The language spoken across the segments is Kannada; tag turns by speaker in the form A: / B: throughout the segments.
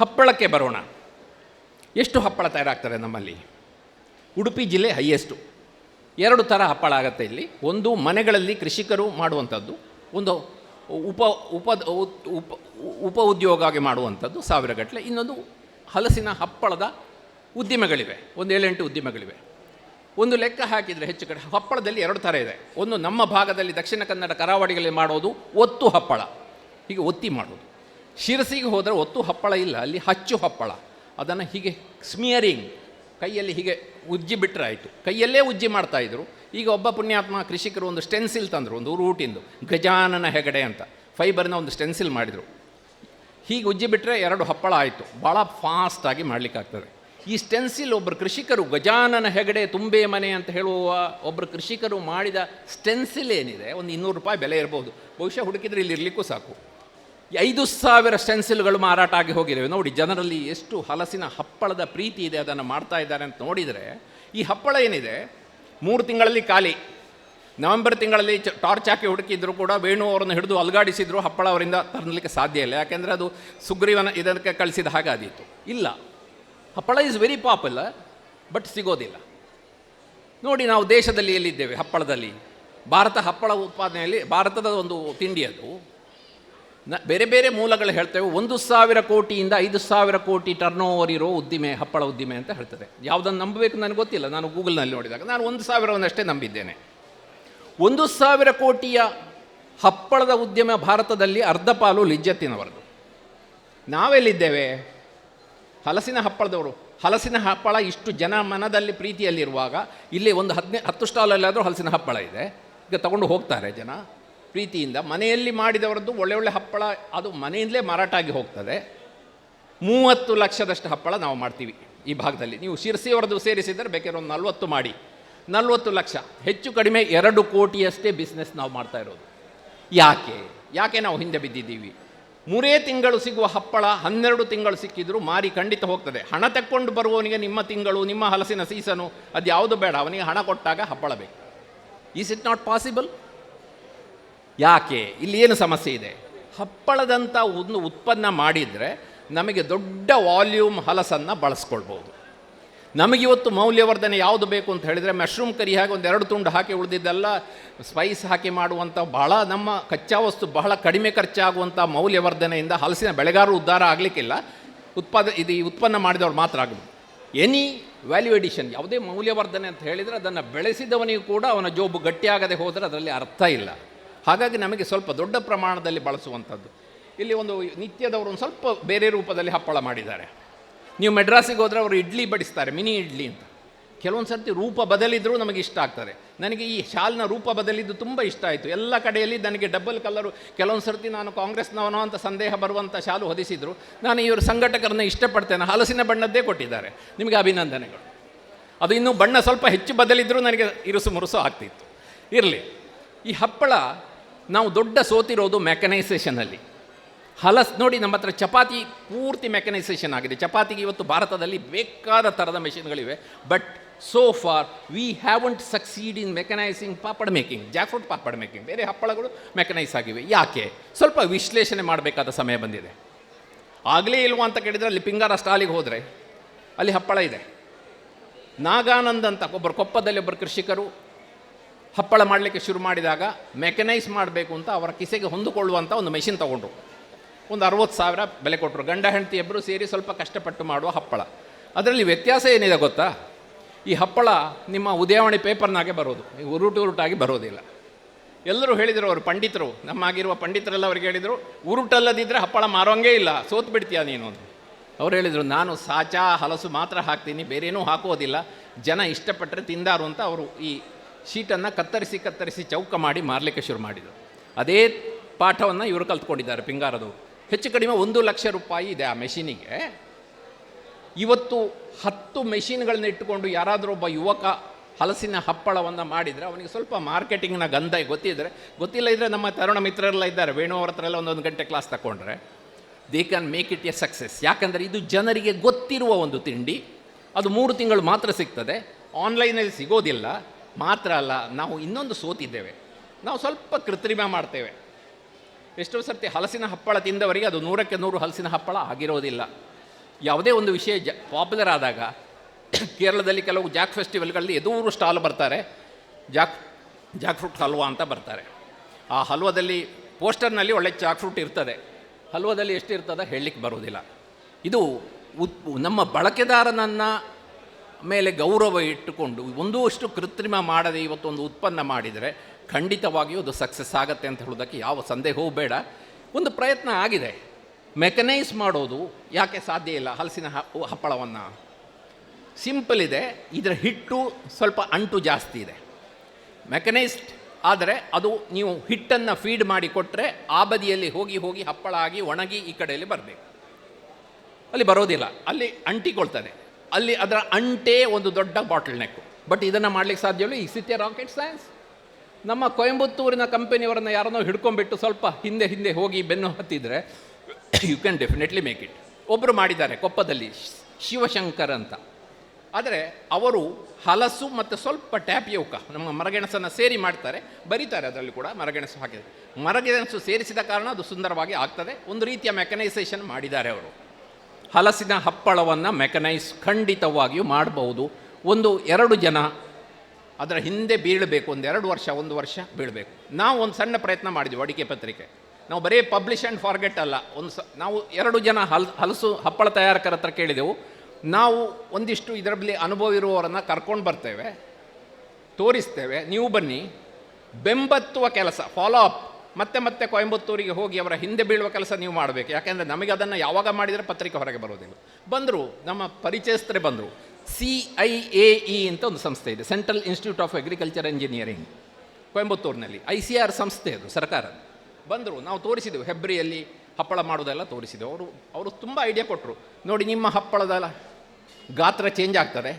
A: ಹಪ್ಪಳಕ್ಕೆ ಬರೋಣ. ಎಷ್ಟು ಹಪ್ಪಳ ತಯಾರಾಗ್ತದೆ ನಮ್ಮಲ್ಲಿ? ಉಡುಪಿ ಜಿಲ್ಲೆ ಹೈಯೆಸ್ಟು. ಎರಡು ಥರ ಹಪ್ಪಳ ಆಗುತ್ತೆ ಇಲ್ಲಿ. ಒಂದು ಮನೆಗಳಲ್ಲಿ ಕೃಷಿಕರು ಮಾಡುವಂಥದ್ದು, ಒಂದು ಉಪ ಉಪ ಉಪ ಉಪ ಉದ್ಯೋಗವಾಗಿ ಮಾಡುವಂಥದ್ದು ಸಾವಿರಗಟ್ಟಲೆ. ಇನ್ನೊಂದು ಹಲಸಿನ ಹಪ್ಪಳದ ಉದ್ಯಮಗಳಿವೆ ಒಂದು ಏಳೆಂಟು ಉದ್ಯಮಗಳಿವೆ ಒಂದು ಲೆಕ್ಕ ಹಾಕಿದರೆ ಹೆಚ್ಚು ಕಡೆ ಹಪ್ಪಳದಲ್ಲಿ ಎರಡು ಥರ ಇದೆ. ಒಂದು ನಮ್ಮ ಭಾಗದಲ್ಲಿ ದಕ್ಷಿಣ ಕನ್ನಡ ಕರಾವಳಿಗಳಲ್ಲಿ ಮಾಡೋದು ಒತ್ತು ಹಪ್ಪಳ. ಹೀಗೆ ಒತ್ತಿ ಮಾಡೋದು. ಶಿರಸಿಗೆ ಹೋದರೆ ಒತ್ತು ಹಪ್ಪಳ ಇಲ್ಲ, ಅಲ್ಲಿ ಹಚ್ಚು ಹಪ್ಪಳ. ಅದನ್ನು ಹೀಗೆ ಸ್ಮಿಯರಿಂಗ್ ಕೈಯಲ್ಲಿ ಹೀಗೆ ಉಜ್ಜಿ ಬಿಟ್ಟರೆ ಆಯಿತು. ಕೈಯಲ್ಲೇ ಉಜ್ಜಿ ಮಾಡ್ತಾಯಿದ್ರು ಈಗ ಒಬ್ಬ ಪುಣ್ಯಾತ್ಮ ಕೃಷಿಕರು ಒಂದು ಸ್ಟೆನ್ಸಿಲ್ ತಂದರು, ಒಂದು ರೂಟಿಂದು ಗಜಾನನ ಹೆಗಡೆ ಅಂತ. ಫೈಬರ್ನ ಒಂದು ಸ್ಟೆನ್ಸಿಲ್ ಮಾಡಿದರು. ಹೀಗೆ ಉಜ್ಜಿ ಬಿಟ್ಟರೆ ಎರಡು ಹಪ್ಪಳ ಆಯಿತು. ಭಾಳ ಫಾಸ್ಟಾಗಿ ಮಾಡಲಿಕ್ಕಾಗ್ತದೆ ಈ ಸ್ಟೆನ್ಸಿಲ್ ಒಬ್ಬರು ಕೃಷಿಕರು, ಗಜಾನನ ಹೆಗಡೆ ತುಂಬೆ ಮನೆ ಅಂತ ಹೇಳುವ ಒಬ್ಬರು ಕೃಷಿಕರು ಮಾಡಿದ ಸ್ಟೆನ್ಸಿಲ್ ಏನಿದೆ, ಒಂದು ಇನ್ನೂರು ರೂಪಾಯಿ ಬೆಲೆ ಇರ್ಬೋದು. ಬಹುಶಃ ಹುಡುಕಿದ್ರೆ ಇಲ್ಲಿ ಇರಲಿಕ್ಕೂ ಸಾಕು. ಐದು ಸಾವಿರ ಸ್ಟೆನ್ಸಿಲ್ಗಳು ಮಾರಾಟ ಆಗಿ ಹೋಗಿದ್ದೇವೆ ನೋಡಿ, ಜನರಲ್ಲಿ ಎಷ್ಟು ಹಲಸಿನ ಹಪ್ಪಳದ ಪ್ರೀತಿ ಇದೆ ಅದನ್ನು ಮಾಡ್ತಾ ಇದ್ದಾರೆ ಅಂತ ನೋಡಿದರೆ, ಈ ಹಪ್ಪಳ ಏನಿದೆ? ಮೂರು ತಿಂಗಳಲ್ಲಿ ಖಾಲಿ. ನವೆಂಬರ್ ತಿಂಗಳಲ್ಲಿ ಟಾರ್ಚ್ ಹಾಕಿ ಹುಡುಕಿದ್ರು ಕೂಡ ವೇಣು ಅವರನ್ನು ಹಿಡಿದು ಅಲ್ಗಾಡಿಸಿದ್ರು, ಹಪ್ಪಳ ಅವರಿಂದ ತರಲಿಕ್ಕೆ ಸಾಧ್ಯ ಇಲ್ಲ. ಯಾಕೆಂದರೆ ಅದು ಸುಗ್ರೀವನ ಇದಕ್ಕೆ ಕಳಿಸಿದ ಹಾಗಾದೀತು ಇಲ್ಲ. ಹಪ್ಪಳ ಈಸ್ ವೆರಿ ಪಾಪ್ಯುಲರ್ ಬಟ್ ಸಿಗೋದಿಲ್ಲ. ನೋಡಿ, ನಾವು ದೇಶದಲ್ಲಿ ಎಲ್ಲಿದ್ದೇವೆ? ಹಪ್ಪಳದಲ್ಲಿ. ಭಾರತ ಹಪ್ಪಳ ಉತ್ಪಾದನೆಯಲ್ಲಿ, ಭಾರತದ ಒಂದು ತಿಂಡಿ ಅದು. ನ ಬೇರೆ ಬೇರೆ ಮೂಲಗಳು ಹೇಳ್ತೇವೆ. ಒಂದು ಸಾವಿರ ಕೋಟಿಯಿಂದ ಐದು ಸಾವಿರ ಕೋಟಿ ಟರ್ನ್ ಓವರ್ ಇರೋ ಉದ್ದಿಮೆ, ಹಪ್ಪಳ ಉದ್ದಿಮೆ ಅಂತ ಹೇಳ್ತದೆ. ಯಾವುದನ್ನು ನಂಬಬೇಕು ನನಗೆ ಗೊತ್ತಿಲ್ಲ. ನಾನು ಗೂಗಲ್ನಲ್ಲಿ ನೋಡಿದಾಗ ನಾನು ಒಂದು ಸಾವಿರವನ್ನಷ್ಟೇ ನಂಬಿದ್ದೇನೆ. ಒಂದು ಸಾವಿರ ಕೋಟಿಯ ಹಪ್ಪಳದ ಉದ್ಯಮ ಭಾರತದಲ್ಲಿ ಅರ್ಧ ಪಾಲು ಲಿಜ್ಜತ್ತಿನವರದು. ನಾವೆಲ್ಲಿದ್ದೇವೆ? ಹಲಸಿನ ಹಪ್ಪಳದವರು. ಹಲಸಿನ ಹಪ್ಪಳ ಇಷ್ಟು ಜನ ಮನದಲ್ಲಿ ಪ್ರೀತಿಯಲ್ಲಿರುವಾಗ, ಇಲ್ಲಿ ಒಂದು ಹದಿನೈ ಹತ್ತು ಸ್ಟಾಲಲ್ಲಾದರೂ ಹಲಸಿನ ಹಪ್ಪಳ ಇದೆ. ಈಗ ತಗೊಂಡು ಹೋಗ್ತಾರೆ ಜನ. ಪ್ರೀತಿಯಿಂದ ಮನೆಯಲ್ಲಿ ಮಾಡಿದವರದ್ದು ಒಳ್ಳೆ ಒಳ್ಳೆ ಹಪ್ಪಳ, ಅದು ಮನೆಯಿಂದಲೇ ಮಾರಾಟ ಆಗಿ ಹೋಗ್ತದೆ. ಮೂವತ್ತು ಲಕ್ಷದಷ್ಟು ಹಪ್ಪಳ ನಾವು ಮಾಡ್ತೀವಿ ಈ ಭಾಗದಲ್ಲಿ. ನೀವು ಶಿರಸಿಯವರದ್ದು ಸೇರಿಸಿದರೆ ಬೇಕಾದ್ರೆ ಒಂದು ನಲ್ವತ್ತು ಮಾಡಿ. ನಲ್ವತ್ತು ಲಕ್ಷ, ಹೆಚ್ಚು ಕಡಿಮೆ ಎರಡು ಕೋಟಿಯಷ್ಟೇ ಬಿಸ್ನೆಸ್ ನಾವು ಮಾಡ್ತಾ ಇರೋದು. ಯಾಕೆ? ಯಾಕೆ ನಾವು ಹಿಂದೆ ಬಿದ್ದಿದ್ದೀವಿ? ಮೂರೇ ತಿಂಗಳು ಸಿಗುವ ಹಪ್ಪಳ, ಹನ್ನೆರಡು ತಿಂಗಳು ಸಿಕ್ಕಿದ್ರು ಮಾರಿ ಖಂಡಿತ ಹೋಗ್ತದೆ. ಹಣ ತಕ್ಕೊಂಡು ಬರುವವನಿಗೆ ನಿಮ್ಮ ತಿಂಗಳು, ನಿಮ್ಮ ಹಲಸಿನ ಸೀಸನು ಅದು ಯಾವುದು ಬೇಡ. ಅವನಿಗೆ ಹಣ ಕೊಟ್ಟಾಗ ಹಪ್ಪಳ ಬೇಕು. ಈಸ್ ಇಟ್ ನಾಟ್ ಪಾಸಿಬಲ್ ಯಾಕೆ? ಇಲ್ಲಿ ಏನು ಸಮಸ್ಯೆ ಇದೆ? ಹಪ್ಪಳದಂಥ ಒಂದು ಉತ್ಪನ್ನ ಮಾಡಿದರೆ ನಮಗೆ ದೊಡ್ಡ ವಾಲ್ಯೂಮ್ ಹಲಸನ್ನು ಬಳಸ್ಕೊಳ್ಬೋದು. ನಮಗಿವತ್ತು ಮೌಲ್ಯವರ್ಧನೆ ಯಾವುದು ಬೇಕು ಅಂತ ಹೇಳಿದರೆ ಮಶ್ರೂಮ್ ಕರಿ ಹಾಗೆ ಒಂದು ಎರಡು ತುಂಡು ಹಾಕಿ ಉಳಿದಿದ್ದೆಲ್ಲ ಸ್ಪೈಸ್ ಹಾಕಿ ಮಾಡುವಂಥ ಬಹಳ ನಮ್ಮ ಕಚ್ಚಾ ವಸ್ತು ಬಹಳ ಕಡಿಮೆ ಖರ್ಚಾಗುವಂಥ ಮೌಲ್ಯವರ್ಧನೆಯಿಂದ ಹಲಸಿನ ಬೆಳೆಗಾರರು ಉದ್ಧಾರ ಆಗಲಿಕ್ಕಿಲ್ಲ. ಉತ್ಪಾದ ಇದು ಈ ಉತ್ಪನ್ನ ಮಾಡಿದವ್ರು ಮಾತ್ರ ಆಗಬೇಕು ಎನಿ ವ್ಯಾಲ್ಯೂ ಎಡಿಷನ್ ಯಾವುದೇ ಮೌಲ್ಯವರ್ಧನೆ ಅಂತ ಹೇಳಿದರೆ ಅದನ್ನು ಬೆಳೆಸಿದವನಿಗೂ ಕೂಡ ಅವನ ಜೋಬು ಗಟ್ಟಿಯಾಗದೆ ಹೋದರೆ ಅದರಲ್ಲಿ ಅರ್ಥ ಇಲ್ಲ. ಹಾಗಾಗಿ ನಮಗೆ ಸ್ವಲ್ಪ ದೊಡ್ಡ ಪ್ರಮಾಣದಲ್ಲಿ ಬಳಸುವಂಥದ್ದು. ಇಲ್ಲಿ ಒಂದು ನಿತ್ಯದವರು ಒಂದು ಸ್ವಲ್ಪ ಬೇರೆ ರೂಪದಲ್ಲಿ ಹಪ್ಪಳ ಮಾಡಿದ್ದಾರೆ. ನೀವು ಮೆಡ್ರಾಸಿಗೆ ಹೋದರೆ ಅವರು ಇಡ್ಲಿ ಬಡಿಸ್ತಾರೆ, ಮಿನಿ ಇಡ್ಲಿ ಅಂತ. ಕೆಲವೊಂದು ಸರ್ತಿ ರೂಪ ಬದಲಿದ್ರೂ ನಮಗೆ ಇಷ್ಟ ಆಗ್ತದೆ. ನನಗೆ ಈ ಶಾಲ್ನ ರೂಪ ಬದಲಿದ್ದು ತುಂಬ ಇಷ್ಟ ಆಯಿತು. ಎಲ್ಲ ಕಡೆಯಲ್ಲಿ ನನಗೆ ಡಬಲ್ ಕಲರು ಕೆಲವೊಂದು ಸರ್ತಿ ನಾನು ಕಾಂಗ್ರೆಸ್ನವನೋ ಅಂತ ಸಂದೇಹ ಬರುವಂಥ ಶಾಲು ಹೊದಿಸಿದರು. ನಾನು ಇವರು ಸಂಘಟಕರನ್ನ ಇಷ್ಟಪಡ್ತೇನೆ. ಹಲಸಿನ ಬಣ್ಣದ್ದೇ ಕೊಟ್ಟಿದ್ದಾರೆ. ನಿಮಗೆ ಅಭಿನಂದನೆಗಳು. ಅದು ಇನ್ನೂ ಬಣ್ಣ ಸ್ವಲ್ಪ ಹೆಚ್ಚು ಬದಲಿದ್ದರೂ ನನಗೆ ಇರುಸು ಮುರುಸು ಆಗ್ತಿತ್ತು. ಇರಲಿ. ಈ ಹಪ್ಪಳ ನಾವು ದೊಡ್ಡ ಸೋತಿರೋದು ಮೆಕನೈಸೇಷನಲ್ಲಿ ಹಲಸ್ ನೋಡಿ ನಮ್ಮ ಹತ್ರ ಚಪಾತಿ ಪೂರ್ತಿ ಮೆಕನೈಸೇಷನ್ ಆಗಿದೆ. ಚಪಾತಿಗೆ ಇವತ್ತು ಭಾರತದಲ್ಲಿ ಬೇಕಾದ ಥರದ ಮೆಷಿನ್ಗಳಿವೆ but so far we haven't succeed in mechanising papad making jackfruit papad making ಬೇರೆ ಹಪ್ಪಳಗಳು ಮೆಕನೈಸ್ ಆಗಿವೆ. ಯಾಕೆ? ಸ್ವಲ್ಪ ವಿಶ್ಲೇಷಣೆ ಮಾಡಬೇಕಾದ ಸಮಯ ಬಂದಿದೆ. ಆಗಲೇ ಇಲ್ವಾ ಅಂತ ಕೇಳಿದರೆ ಅಲ್ಲಿ ಪಿಂಗಾರ ಸ್ಟಾಲಿಗೆ ಹೋದರೆ, ಅಲ್ಲಿ ಹಪ್ಪಳ ಇದೆ. ನಾಗಾನಂದ್ ಅಂತ ಒಬ್ಬರು ಕೊಪ್ಪದಲ್ಲಿ ಒಬ್ಬರು ಕೃಷಿಕರು ಹಪ್ಪಳ ಮಾಡಲಿಕ್ಕೆ ಶುರು ಮಾಡಿದಾಗ ಮೆಕನೈಸ್ ಮಾಡಬೇಕು ಅಂತ ಅವರ ಕಿಸೆಗೆ ಹೊಂದಿಕೊಳ್ಳುವಂಥ ಒಂದು ಮೆಷಿನ್ ತೊಗೊಂಡ್ರು. ಒಂದು ಅರವತ್ತು ಸಾವಿರ ಬೆಲೆ ಕೊಟ್ಟರು ಗಂಡ ಹೆಂಡತಿ ಇಬ್ಬರು ಸೇರಿ ಸ್ವಲ್ಪ ಕಷ್ಟಪಟ್ಟು ಮಾಡುವ ಹಪ್ಪಳ. ಅದರಲ್ಲಿ ವ್ಯತ್ಯಾಸ ಏನಿದೆ ಗೊತ್ತಾ? ಈ ಹಪ್ಪಳ ನಿಮ್ಮ ಉದಯವಾಣಿ ಪೇಪರ್ನಾಗೆ ಬರೋದು. ಉರುಟು ಉರುಟಾಗಿ ಬರೋದಿಲ್ಲ. ಎಲ್ಲರೂ ಹೇಳಿದರು ಅವರು ಪಂಡಿತರು. ನಮ್ಮಾಗಿರುವ ಪಂಡಿತರೆಲ್ಲ ಅವ್ರಿಗೆ ಹೇಳಿದರು ಉರುಟಲ್ಲದಿದ್ದರೆ ಹಪ್ಪಳ ಮಾರೋಂಗೇ ಇಲ್ಲ. ಸೋತು ಬಿಡ್ತೀಯ ನೀನು? ಅಂತ. ಅವ್ರು ಹೇಳಿದರು, ನಾನು ಸಾಚಾ, ಹಲಸು ಮಾತ್ರ ಹಾಕ್ತೀನಿ. ಬೇರೇನೂ ಹಾಕೋದಿಲ್ಲ. ಜನ ಇಷ್ಟಪಟ್ಟರೆ ತಿಂದಾರು ಅಂತ ಅವರು ಈ ಶೀಟನ್ನು ಕತ್ತರಿಸಿ ಕತ್ತರಿಸಿ ಚೌಕ ಮಾಡಿ ಮಾರಲಿಕ್ಕೆ ಶುರು ಮಾಡಿದರು. ಅದೇ ಪಾಠವನ್ನು ಇವರು ಕಲ್ತ್ಕೊಂಡಿದ್ದಾರೆ ಪಿಂಗಾರದು. ಹೆಚ್ಚು ಕಡಿಮೆ ಒಂದು ಲಕ್ಷ ರೂಪಾಯಿ ಇದೆ ಆ ಮೆಷಿನಿಗೆ. ಇವತ್ತು ಹತ್ತು ಮೆಷಿನ್ಗಳನ್ನ ಇಟ್ಟುಕೊಂಡು ಯಾರಾದರೂ ಒಬ್ಬ ಯುವಕ ಹಲಸಿನ ಹಪ್ಪಳವನ್ನು ಮಾಡಿದರೆ ಅವನಿಗೆ ಸ್ವಲ್ಪ ಮಾರ್ಕೆಟಿಂಗ್ನ ಗಂಧ ಗೊತ್ತಿದ್ದರೆ ಗೊತ್ತಿಲ್ಲ ಇದ್ದರೆ ನಮ್ಮ ತರುಣ ಮಿತ್ರರೆಲ್ಲ ಇದ್ದಾರೆ, ವೇಣು ಅವ್ರ ಹತ್ರ ಎಲ್ಲ ಒಂದೊಂದು ಗಂಟೆ ಕ್ಲಾಸ್ ತಗೊಂಡ್ರೆ they can make it a success ಯಾಕಂದರೆ ಇದು ಜನರಿಗೆ ಗೊತ್ತಿರುವ ಒಂದು ತಿಂಡಿ. ಅದು ಮೂರು ತಿಂಗಳು ಮಾತ್ರ ಸಿಗ್ತದೆ. ಆನ್ಲೈನಲ್ಲಿ ಸಿಗೋದಿಲ್ಲ. ಮಾತ್ರ ಅಲ್ಲ, ನಾವು ಇನ್ನೊಂದು ಸೋತಿದ್ದೇವೆ. ನಾವು ಸ್ವಲ್ಪ ಕೃತ್ರಿಮ ಮಾಡ್ತೇವೆ. ಎಷ್ಟೋ ಸರ್ತಿ ಹಲಸಿನ ಹಪ್ಪಳ ತಿಂದವರಿಗೆ ಅದು ನೂರಕ್ಕೆ ನೂರು ಹಲಸಿನ ಹಪ್ಪಳ ಆಗಿರೋದಿಲ್ಲ. ಯಾವುದೇ ಒಂದು ವಿಷಯ ಜ ಪಾಪ್ಯುಲರ್ ಆದಾಗ, ಕೇರಳದಲ್ಲಿ ಕೆಲವು ಜಾಕ್ ಫೆಸ್ಟಿವಲ್ಗಳಲ್ಲಿ ಎದುರು ಸ್ಟಾಲ್ ಬರ್ತಾರೆ. ಜಾಕ್ ಜಾಕ್ ಫ್ರೂಟ್ ಹಲ್ವಾ ಅಂತ ಬರ್ತಾರೆ. ಆ ಹಲ್ವಾದಲ್ಲಿ ಪೋಸ್ಟರ್ನಲ್ಲಿ ಒಳ್ಳೆ ಜಾಕ್ ಫ್ರೂಟ್ ಇರ್ತದೆ. ಹಲ್ವಾದಲ್ಲಿ ಎಷ್ಟು ಇರ್ತದೆ ಹೇಳಲಿಕ್ಕೆ ಬರೋದಿಲ್ಲ ಇದು ಉತ್, ನಮ್ಮ ಬಳಕೆದಾರನನ್ನು ಮೇಲೆ ಗೌರವ ಇಟ್ಟುಕೊಂಡು ಒಂದೂ ಅಷ್ಟು ಕೃತ್ರಿಮ ಮಾಡದೆ ಇವತ್ತೊಂದು ಉತ್ಪನ್ನ ಮಾಡಿದರೆ ಖಂಡಿತವಾಗಿಯೂ ಅದು ಸಕ್ಸಸ್ ಆಗುತ್ತೆ ಅಂತ ಹೇಳೋದಕ್ಕೆ ಯಾವ ಸಂದೇಹವೂ ಬೇಡ. ಒಂದು ಪ್ರಯತ್ನ ಆಗಿದೆ. ಮೆಕನೈಸ್ ಮಾಡೋದು ಯಾಕೆ ಸಾಧ್ಯ ಇಲ್ಲ? ಹಲಸಿನ ಹಪ್ಪಳವನ್ನು. ಸಿಂಪಲ್ ಇದೆ. ಇದರ ಹಿಟ್ಟು ಸ್ವಲ್ಪ ಅಂಟು ಜಾಸ್ತಿ ಇದೆ. ಮೆಕನೈಸ್ಡ್ ಆದರೆ ಅದು ನೀವು ಹಿಟ್ಟನ್ನು ಫೀಡ್ ಮಾಡಿ ಕೊಟ್ಟರೆ ಆ ಬದಿಯಲ್ಲಿ ಹೋಗಿ ಹೋಗಿ ಹಪ್ಪಳ ಆಗಿ ಒಣಗಿ ಈ ಕಡೆಯಲ್ಲಿ ಬರಬೇಕು. ಅಲ್ಲಿ ಬರೋದಿಲ್ಲ. ಅಲ್ಲಿ ಅಂಟಿಕೊಳ್ತದೆ. ಅಲ್ಲಿ ಅದರ ಅಂಟೇ ಒಂದು ದೊಡ್ಡ ಬಾಟಲ್ ನೆಕ್ ಬಟ್ ಇದನ್ನು ಮಾಡ್ಲಿಕ್ಕೆ ಸಾಧ್ಯವಿಲ್ಲ. ಈ ಸ್ಥಿತಿಯ ರಾಕೆಟ್ ಸೈನ್ಸ್ ನಮ್ಮ ಕೊಯಂಬತ್ತೂರಿನ ಕಂಪನಿಯವರನ್ನು ಯಾರನ್ನೋ ಹಿಡ್ಕೊಂಡ್ಬಿಟ್ಟು ಸ್ವಲ್ಪ ಹಿಂದೆ ಹಿಂದೆ ಹೋಗಿ ಬೆನ್ನು ಹತ್ತಿದರೆ you can definitely make it ಒಬ್ಬರು ಮಾಡಿದ್ದಾರೆ ಕೊಪ್ಪದಲ್ಲಿ, ಶಿವಶಂಕರ್ ಅಂತ. ಆದರೆ ಅವರು ಹಲಸು ಮತ್ತು ಸ್ವಲ್ಪ ಟ್ಯಾಪಿಯೋಕ ನಮ್ಮ ಮರಗೆಣಸನ್ನು ಸೇರಿ ಮಾಡ್ತಾರೆ. ಬರೀತಾರೆ ಅದರಲ್ಲಿ ಕೂಡ ಮರಗೆಣಸು ಹಾಕಿದ್ದಾರೆ ಮರಗೆಣಸು ಸೇರಿಸಿದ ಕಾರಣ ಅದು ಸುಂದರವಾಗಿ ಆಗ್ತದೆ. ಒಂದು ರೀತಿಯ ಮೆಕನೈಸೇಷನ್ ಮಾಡಿದ್ದಾರೆ ಅವರು. ಹಲಸಿನ ಹಪ್ಪಳವನ್ನು ಮೆಕನೈಸ್ ಖಂಡಿತವಾಗಿಯೂ ಮಾಡಬಹುದು ಒಂದು ಎರಡು ಜನ ಅದರ ಹಿಂದೆ ಬೀಳಬೇಕು, ಒಂದು ಎರಡು ವರ್ಷ, ಒಂದು ವರ್ಷ ಬೀಳಬೇಕು. ನಾವು ಒಂದು ಸಣ್ಣ ಪ್ರಯತ್ನ ಮಾಡಿದ್ವಿ ಅಡಿಕೆ ಪತ್ರಿಕೆ. ನಾವು ಬರೀ ಪಬ್ಲಿಷ್ ಆ್ಯಂಡ್ ಫಾರ್ಗೆಟ್ ಅಲ್ಲ, ಒಂದು ಸ, ನಾವು ಎರಡು ಜನ ಹಲ್, ಹಲಸು ಹಪ್ಪಳ ತಯಾರಕರ ಹತ್ರ ಕೇಳಿದೆವು. ನಾವು ಒಂದಿಷ್ಟು ಇದರಲ್ಲಿ ಅನುಭವ ಇರುವವರನ್ನು ಕರ್ಕೊಂಡು ಬರ್ತೇವೆ, ತೋರಿಸ್ತೇವೆ, ನೀವು ಬನ್ನಿ. ಬೆಂಬತ್ತುವ ಕೆಲಸ ಫಾಲೋ ಅಪ್ ಮತ್ತೆ ಮತ್ತೆ ಕೊಯಂಬತ್ತೂರಿಗೆ ಹೋಗಿ ಅವರ ಹಿಂದೆ ಬೀಳುವ ಕೆಲಸ ನೀವು ಮಾಡಬೇಕು. ಯಾಕೆಂದರೆ ನಮಗೆ ಅದನ್ನು ಯಾವಾಗ ಮಾಡಿದರೆ ಪತ್ರಿಕೆ ಹೊರಗೆ ಬರೋದಿಲ್ಲ ಬಂದರು, ನಮ್ಮ ಪರಿಚಯಸ್ಥರೇ ಬಂದರು. ಸಿ ಐ ಎ ಇ ಅಂತ ಒಂದು ಸಂಸ್ಥೆ ಇದೆ, central institute of agriculture engineering ಕೊಯಂಬತ್ತೂರಿನಲ್ಲಿ. I C R ಸಂಸ್ಥೆ ಅದು ಸರ್ಕಾರ ಬಂದರು, ನಾವು ತೋರಿಸಿದೆವು, ಹೆಬ್ರಿಯಲ್ಲಿ ಹಪ್ಪಳ ಮಾಡೋದೆಲ್ಲ ತೋರಿಸಿದೆವು. ಅವರು ಅವರು ತುಂಬ ಐಡಿಯಾ ಕೊಟ್ಟರು ನೋಡಿ, ನಿಮ್ಮ ಹಪ್ಪಳದಲ್ಲ ಗಾತ್ರ ಚೇಂಜ್ ಆಗ್ತದೆ.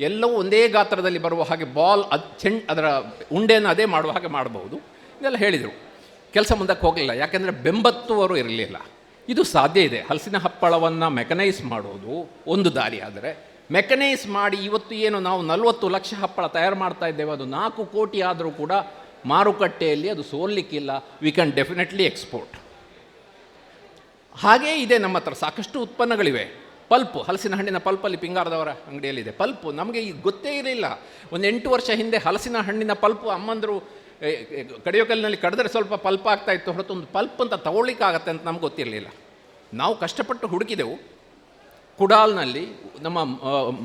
A: ಎಲ್ಲವೂ ಒಂದೇ ಗಾತ್ರದಲ್ಲಿ ಬರುವ ಹಾಗೆ ಬಾಲ್ ಅದು, ಚೆಂಡ್, ಅದರ ಉಂಡೆಯನ್ನು ಅದೇ ಮಾಡುವ ಹಾಗೆ ಮಾಡಬಹುದು. ಇದೆಲ್ಲ ಹೇಳಿದರು. ಕೆಲಸ ಮುಂದಕ್ಕೆ ಹೋಗಲಿಲ್ಲ. ಯಾಕೆಂದರೆ ಬೆಂಬತ್ತುವರು ಇರಲಿಲ್ಲ. ಇದು ಸಾಧ್ಯ ಇದೆ. ಹಲಸಿನ ಹಪ್ಪಳವನ್ನು ಮೆಕನೈಸ್ ಮಾಡೋದು ಒಂದು ದಾರಿ. ಆದರೆ ಮೆಕನೈಸ್ ಮಾಡಿ ಇವತ್ತು ಏನು ನಾವು ನಲವತ್ತು ಲಕ್ಷ ಹಪ್ಪಳ ತಯಾರು ಮಾಡ್ತಾ ಇದ್ದೇವೆ, ಅದು ನಾಲ್ಕು ಕೋಟಿ ಆದರೂ ಕೂಡ ಮಾರುಕಟ್ಟೆಯಲ್ಲಿ ಅದು ಸೋಲ್ಲಿಕ್ಕಿಲ್ಲ. ವಿ ಕ್ಯಾನ್ ಡೆಫಿನೆಟ್ಲಿ ಎಕ್ಸ್ಪೋರ್ಟ್ ಹಾಗೇ ಇದೆ ನಮ್ಮ ಹತ್ರ. ಸಾಕಷ್ಟು ಉತ್ಪನ್ನಗಳಿವೆ. ಪಲ್ಪು, ಹಲಸಿನ ಹಣ್ಣಿನ ಪಲ್ಪಲ್ಲಿ ಪಿಂಗಾರದವರ ಅಂಗಡಿಯಲ್ಲಿದೆ. ಪಲ್ಪು ನಮಗೆ ಈಗ ಗೊತ್ತೇ ಇರಲಿಲ್ಲ. ಒಂದು ಎಂಟು ವರ್ಷ ಹಿಂದೆ ಹಲಸಿನ ಹಣ್ಣಿನ ಪಲ್ಪು ಅಮ್ಮಂದರು ಕಡಿಯೋಕಲ್ಲಿನಲ್ಲಿ ಕಡಿದ್ರೆ ಸ್ವಲ್ಪ ಪಲ್ಪ್ ಆಗ್ತಾ ಇತ್ತು ಹೊರತು ಒಂದು ಪಲ್ಪ್ ಅಂತ ತಗೊಳ್ಳಿಕ್ಕಾಗತ್ತೆ ಅಂತ ನಮ್ಗೆ ಗೊತ್ತಿರಲಿಲ್ಲ. ನಾವು ಕಷ್ಟಪಟ್ಟು ಹುಡುಕಿದೆವು. ಕುಡಾಲ್ನಲ್ಲಿ ನಮ್ಮ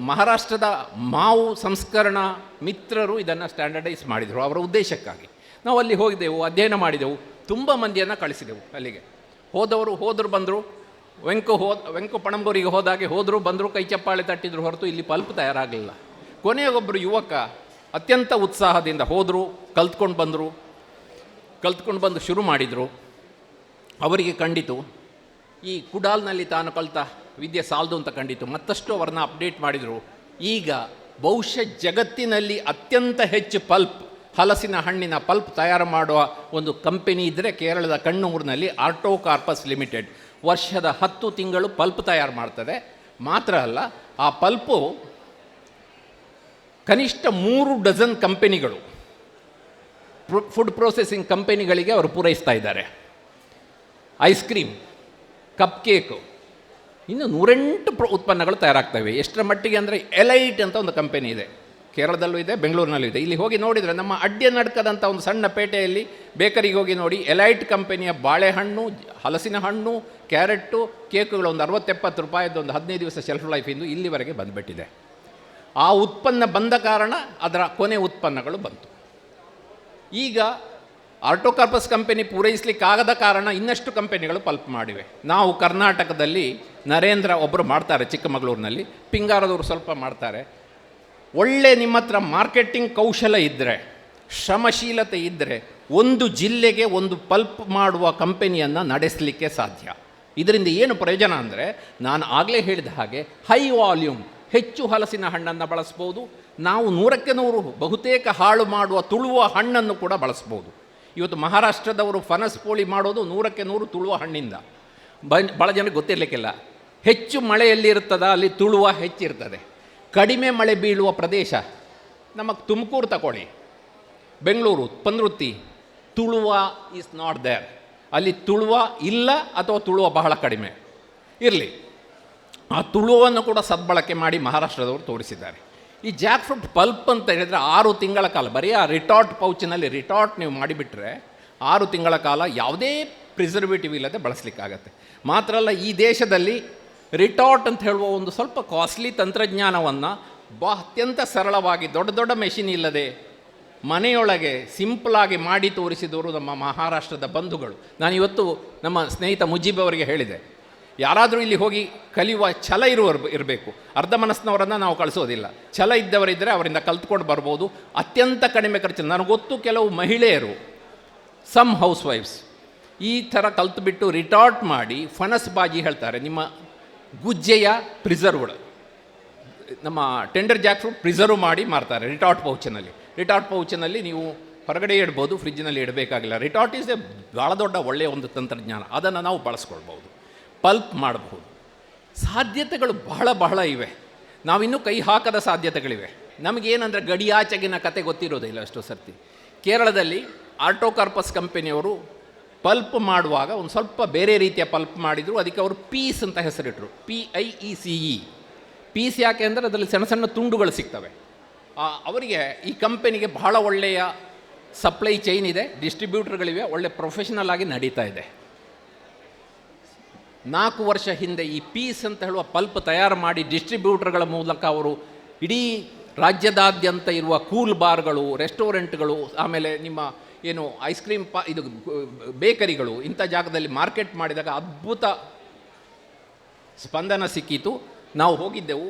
A: ಮಹಾರಾಷ್ಟ್ರದ ಮಾವು ಸಂಸ್ಕರಣಾ ಮಿತ್ರರು ಇದನ್ನು ಸ್ಟ್ಯಾಂಡರ್ಡೈಸ್ ಮಾಡಿದರು ಅವರ ಉದ್ದೇಶಕ್ಕಾಗಿ. ನಾವು ಅಲ್ಲಿ ಹೋಗಿದ್ದೆವು, ಅಧ್ಯಯನ ಮಾಡಿದೆವು, ತುಂಬ ಮಂದಿಯನ್ನು ಕಳಿಸಿದೆವು ಅಲ್ಲಿಗೆ. ಹೋದವರು ಹೋದರು ಬಂದರು, ವೆಂಕು ಹೋದ ವೆಂಕು ಪಣಂಬೂರಿಗೆ ಹೋದಾಗೆ ಹೋದರು ಬಂದರು, ಕೈ ಚಪ್ಪಾಳೆ ತಟ್ಟಿದ್ರು ಹೊರತು ಇಲ್ಲಿ ಪಲ್ಪ್ ತಯಾರಾಗಲಿಲ್ಲ. ಕೊನೆಯೊಬ್ಬರು ಯುವಕ ಅತ್ಯಂತ ಉತ್ಸಾಹದಿಂದ ಹೋದರು, ಕಲ್ತ್ಕೊಂಡು ಬಂದರು. ಕಲ್ತ್ಕೊಂಡು ಬಂದು ಶುರು ಮಾಡಿದರು. ಅವರಿಗೆ ಕಂಡಿತು, ಈ ಕುಡಾಲ್ನಲ್ಲಿ ತಾನು ಕಲಿತ ವಿದ್ಯೆ ಸಾಲದು ಅಂತ ಕಂಡಿತು. ಮತ್ತಷ್ಟು ಅವರನ್ನ ಅಪ್ಡೇಟ್ ಮಾಡಿದರು. ಈಗ ಬಹುಶಃ ಜಗತ್ತಿನಲ್ಲಿ ಅತ್ಯಂತ ಹೆಚ್ಚು ಪಲ್ಪ್, ಹಲಸಿನ ಹಣ್ಣಿನ ಪಲ್ಪ್ ತಯಾರು ಮಾಡುವ ಒಂದು ಕಂಪೆನಿ ಇದ್ದರೆ ಕೇರಳದ ಕಣ್ಣೂರಿನಲ್ಲಿ ಆರ್ಟೋ ಕಾರ್ಪಸ್ ಲಿಮಿಟೆಡ್. ವರ್ಷದ ಹತ್ತು ತಿಂಗಳು ಪಲ್ಪ್ ತಯಾರು ಮಾಡ್ತದೆ. ಮಾತ್ರ ಅಲ್ಲ, ಆ ಪಲ್ಪು ಕನಿಷ್ಠ ಮೂರು ಡಜನ್ ಕಂಪೆನಿಗಳು ಫುಡ್ ಪ್ರೊಸೆಸಿಂಗ್ ಕಂಪೆನಿಗಳಿಗೆ ಅವರು ಪೂರೈಸ್ತಾ ಇದ್ದಾರೆ. ಐಸ್ ಕ್ರೀಮ್ ಕಪ್ ಕೇಕು ಇನ್ನು ನೂರೆಂಟು ಪ್ರ, ಉತ್ಪನ್ನಗಳು ತಯಾರಾಗ್ತವೆ. ಎಷ್ಟರ ಮಟ್ಟಿಗೆ ಅಂದರೆ ಎಲೈಟ್ ಅಂತ ಒಂದು ಕಂಪೆನಿ ಇದೆ. ಕೇರಳದಲ್ಲೂ ಇದೆ, ಬೆಂಗಳೂರಿನಲ್ಲೂ ಇದೆ. ಇಲ್ಲಿ ಹೋಗಿ ನೋಡಿದರೆ ನಮ್ಮ ಅಡ್ಡ ನಡ್ಕದಂಥ ಒಂದು ಸಣ್ಣ ಪೇಟೆಯಲ್ಲಿ ಬೇಕರಿಗೆ ಹೋಗಿ ನೋಡಿ ಎಲೈಟ್ ಕಂಪನಿಯ ಬಾಳೆಹಣ್ಣು, ಹಲಸಿನ ಹಣ್ಣು, ಕ್ಯಾರೆಟ್ಟು, ಕೇಕುಗಳು ಒಂದು ಅರವತ್ತೆಪ್ಪತ್ತು ರೂಪಾಯಿದ್ದು ಒಂದು ಹದಿನೈದು ದಿವಸ ಶೆಲ್ಫ್ ಲೈಫಿಂದು ಇಲ್ಲಿವರೆಗೆ ಬಂದುಬಿಟ್ಟಿದೆ. ಆ ಉತ್ಪನ್ನ ಬಂದ ಕಾರಣ ಅದರ ಕೊನೆ ಉತ್ಪನ್ನಗಳು ಬಂತು. ಈಗ ಆರ್ಟೋಕಾರ್ಪಸ್ ಕಂಪನಿ ಪೂರೈಸಲಿಕ್ಕಾಗದ ಕಾರಣ ಇನ್ನಷ್ಟು ಕಂಪನಿಗಳು ಪಲ್ಪ್ ಮಾಡಿವೆ. ನಾವು ಕರ್ನಾಟಕದಲ್ಲಿ ನರೇಂದ್ರ ಒಬ್ಬರು ಮಾಡ್ತಾರೆ ಚಿಕ್ಕಮಗಳೂರಿನಲ್ಲಿ, ಪಿಂಗಾರದವರು ಸ್ವಲ್ಪ ಮಾಡ್ತಾರೆ. ಒಳ್ಳೆ ನಿಮ್ಮ ಹತ್ರ ಮಾರ್ಕೆಟಿಂಗ್ ಕೌಶಲ ಇದ್ದರೆ ಶ್ರಮಶೀಲತೆ ಇದ್ದರೆ ಒಂದು ಜಿಲ್ಲೆಗೆ ಒಂದು ಪಲ್ಪ್ ಮಾಡುವ ಕಂಪನಿಯನ್ನು ನಡೆಸಲಿಕ್ಕೆ ಸಾಧ್ಯ. ಇದರಿಂದ ಏನು ಪ್ರಯೋಜನ ಅಂದರೆ, ನಾನು ಆಗಲೇ ಹೇಳಿದ ಹಾಗೆ ಹೈ ವಾಲ್ಯೂಮ್ ಹೆಚ್ಚು ಹಲಸಿನ ಹಣ್ಣನ್ನು ಬಳಸ್ಬೋದು. ನಾವು ನೂರಕ್ಕೆ ನೂರು ಬಹುತೇಕ ಹಾಳು ಮಾಡುವ ತುಳುವ ಹಣ್ಣನ್ನು ಕೂಡ ಬಳಸ್ಬೋದು. ಇವತ್ತು ಮಹಾರಾಷ್ಟ್ರದವರು ಫನಸ್ ಪೋಳಿ ಮಾಡೋದು ನೂರಕ್ಕೆ ನೂರು ತುಳುವ ಹಣ್ಣಿಂದ. ಬ ಭಾಳ ಜನಕ್ಕೆ ಗೊತ್ತಿರಲಿಕ್ಕಿಲ್ಲ. ಹೆಚ್ಚು ಮಳೆಯಲ್ಲಿ ಇರ್ತದ ಅಲ್ಲಿ ತುಳುವ ಹೆಚ್ಚಿರ್ತದೆ. ಕಡಿಮೆ ಮಳೆ ಬೀಳುವ ಪ್ರದೇಶ ನಮಗೆ ತುಮಕೂರು ತಗೊಳ್ಳಿ ಬೆಂಗಳೂರು, ಪಂದ್ರುತ್ತಿ, ತುಳುವ ಈಸ್ ನಾಟ್ ದೇರ್ ಅಲ್ಲಿ ತುಳುವ ಇಲ್ಲ ಅಥವಾ ತುಳುವ ಬಹಳ ಕಡಿಮೆ. ಇರಲಿ. ಆ ತುಳುವನ್ನು ಕೂಡ ಸದ್ಬಳಕೆ ಮಾಡಿ ಮಹಾರಾಷ್ಟ್ರದವರು ತೋರಿಸಿದ್ದಾರೆ. ಈ ಜಾಕ್ ಫ್ರೂಟ್ ಪಲ್ಪ್ ಅಂತ ಹೇಳಿದರೆ ಆರು ತಿಂಗಳ ಕಾಲ, ಬರೀ ಆ ರಿಟಾರ್ಟ್ ಪೌಚಿನಲ್ಲಿ ರಿಟಾರ್ಟ್ ನೀವು ಮಾಡಿಬಿಟ್ರೆ ಆರು ತಿಂಗಳ ಕಾಲ ಯಾವುದೇ ಪ್ರಿಸರ್ವೇಟಿವ್ ಇಲ್ಲದೆ ಬಳಸಲಿಕ್ಕಾಗತ್ತೆ. ಮಾತ್ರ ಅಲ್ಲ, ಈ ದೇಶದಲ್ಲಿ ರಿಟಾರ್ಟ್ ಅಂತ ಹೇಳುವ ಒಂದು ಸ್ವಲ್ಪ ಕಾಸ್ಟ್ಲಿ ತಂತ್ರಜ್ಞಾನವನ್ನು ಬಾ ಅತ್ಯಂತ ಸರಳವಾಗಿ ದೊಡ್ಡ ದೊಡ್ಡ ಮೆಷಿನ್ ಇಲ್ಲದೆ ಮನೆಯೊಳಗೆ ಸಿಂಪಲಾಗಿ ಮಾಡಿ ತೋರಿಸಿದವರು ನಮ್ಮ ಮಹಾರಾಷ್ಟ್ರದ ಬಂಧುಗಳು. ನಾನು ಇವತ್ತು ನಮ್ಮ ಸ್ನೇಹಿತ ಮುಜೀಬ್ ಅವರಿಗೆ ಹೇಳಿದೆ ಯಾರಾದರೂ ಇಲ್ಲಿ ಹೋಗಿ ಕಲಿಯುವ ಛಲ ಇರುವವರು ಇರಬೇಕು. ಅರ್ಧ ಮನಸ್ಸಿನವರನ್ನು ನಾವು ಕಳಿಸೋದಿಲ್ಲ. ಛಲ ಇದ್ದವರಿದ್ದರೆ ಅವರಿಂದ ಕಲ್ತ್ಕೊಂಡು ಬರ್ಬೋದು. ಅತ್ಯಂತ ಕಡಿಮೆ ಖರ್ಚು ನನಗೆ ಗೊತ್ತು ಕೆಲವು ಮಹಿಳೆಯರು ಸಮ್ ಹೌಸ್ ವೈಫ್ಸ್ ಈ ಥರ ಕಲ್ತುಬಿಟ್ಟು ರಿಟಾರ್ಟ್ ಮಾಡಿ ಫನಸ್ ಬಾಜಿ ಹೇಳ್ತಾರೆ. ನಿಮ್ಮ ಗುಜ್ಜೆಯ ಪ್ರಿಸರ್ವ್ಡ್ ನಮ್ಮ ಟೆಂಡರ್ ಜಾಕ್ ಫ್ರೂಟ್ ಪ್ರಿಸರ್ವ್ ಮಾಡಿ ಮಾರ್ತಾರೆ ರಿಟಾರ್ಟ್ ಪೌಚನಲ್ಲಿ ರಿಟಾರ್ಟ್ ಪೌಚನಲ್ಲಿ ನೀವು ಹೊರಗಡೆ ಇಡ್ಬೋದು ಫ್ರಿಜ್ಜಿನಲ್ಲಿ ಇಡಬೇಕಾಗಿಲ್ಲ. ರಿಟಾರ್ಟ್ ಈಸ್ ಎ ಭಾಳ ದೊಡ್ಡ ಒಳ್ಳೆಯ ಒಂದು ತಂತ್ರಜ್ಞಾನ. ಅದನ್ನು ನಾವು ಬಳಸ್ಕೊಳ್ಬೋದು. ಪಲ್ಪ್ ಮಾಡಬಹುದು. ಸಾಧ್ಯತೆಗಳು ಬಹಳ ಬಹಳ ಇವೆ. ನಾವಿನ್ನೂ ಕೈ ಹಾಕದ ಸಾಧ್ಯತೆಗಳಿವೆ. ನಮಗೇನಂದರೆ ಗಡಿಯಾಚೆಗಿನ ಕತೆ ಗೊತ್ತಿರೋದಿಲ್ಲ ಅಷ್ಟು ಸರ್ತಿ. ಕೇರಳದಲ್ಲಿ ಆರ್ಟೋಕಾರ್ಪಸ್ ಕಂಪನಿಯವರು ಪಲ್ಪ್ ಮಾಡುವಾಗ ಒಂದು ಸ್ವಲ್ಪ ಬೇರೆ ರೀತಿಯ ಪಲ್ಪ್ ಮಾಡಿದರು. ಅದಕ್ಕೆ ಅವರು ಪೀಸ್ ಅಂತ ಹೆಸರಿಟ್ಟರು P I E C E. Piece ಯಾಕೆ ಅಂದರೆ ಅದರಲ್ಲಿ ಸಣ್ಣ ಸಣ್ಣ ತುಂಡುಗಳು ಸಿಗ್ತವೆ. ಅವರಿಗೆ ಈ ಕಂಪನಿಗೆ ಬಹಳ ಒಳ್ಳೆಯ ಸಪ್ಲೈ ಚೈನ್ ಇದೆ. ಡಿಸ್ಟ್ರಿಬ್ಯೂಟರ್ಗಳಿವೆ. ಒಳ್ಳೆ ಪ್ರೊಫೆಷನಲ್ ಆಗಿ ನಡೀತಾ ಇದೆ. ನಾಲ್ಕು ವರ್ಷ ಹಿಂದೆ ಈ ಪೀಸ್ ಅಂತ ಹೇಳುವ ಪಲ್ಪ್ ತಯಾರು ಮಾಡಿ ಡಿಸ್ಟ್ರಿಬ್ಯೂಟರ್ಗಳ ಮೂಲಕ ಅವರು ಇಡೀ ರಾಜ್ಯದಾದ್ಯಂತ ಇರುವ ಕೂಲ್ ಬಾರ್ಗಳು, ರೆಸ್ಟೋರೆಂಟ್ಗಳು, ಆಮೇಲೆ ನಿಮ್ಮ ಏನು ಐಸ್ ಕ್ರೀಮ್ ಪಾ ಇದು ಬೇಕರಿಗಳು ಇಂಥ ಜಾಗದಲ್ಲಿ ಮಾರ್ಕೆಟ್ ಮಾಡಿದಾಗ ಅದ್ಭುತ ಸ್ಪಂದನ ಸಿಕ್ಕಿತು. ನಾವು ಹೋಗಿದ್ದೆವು.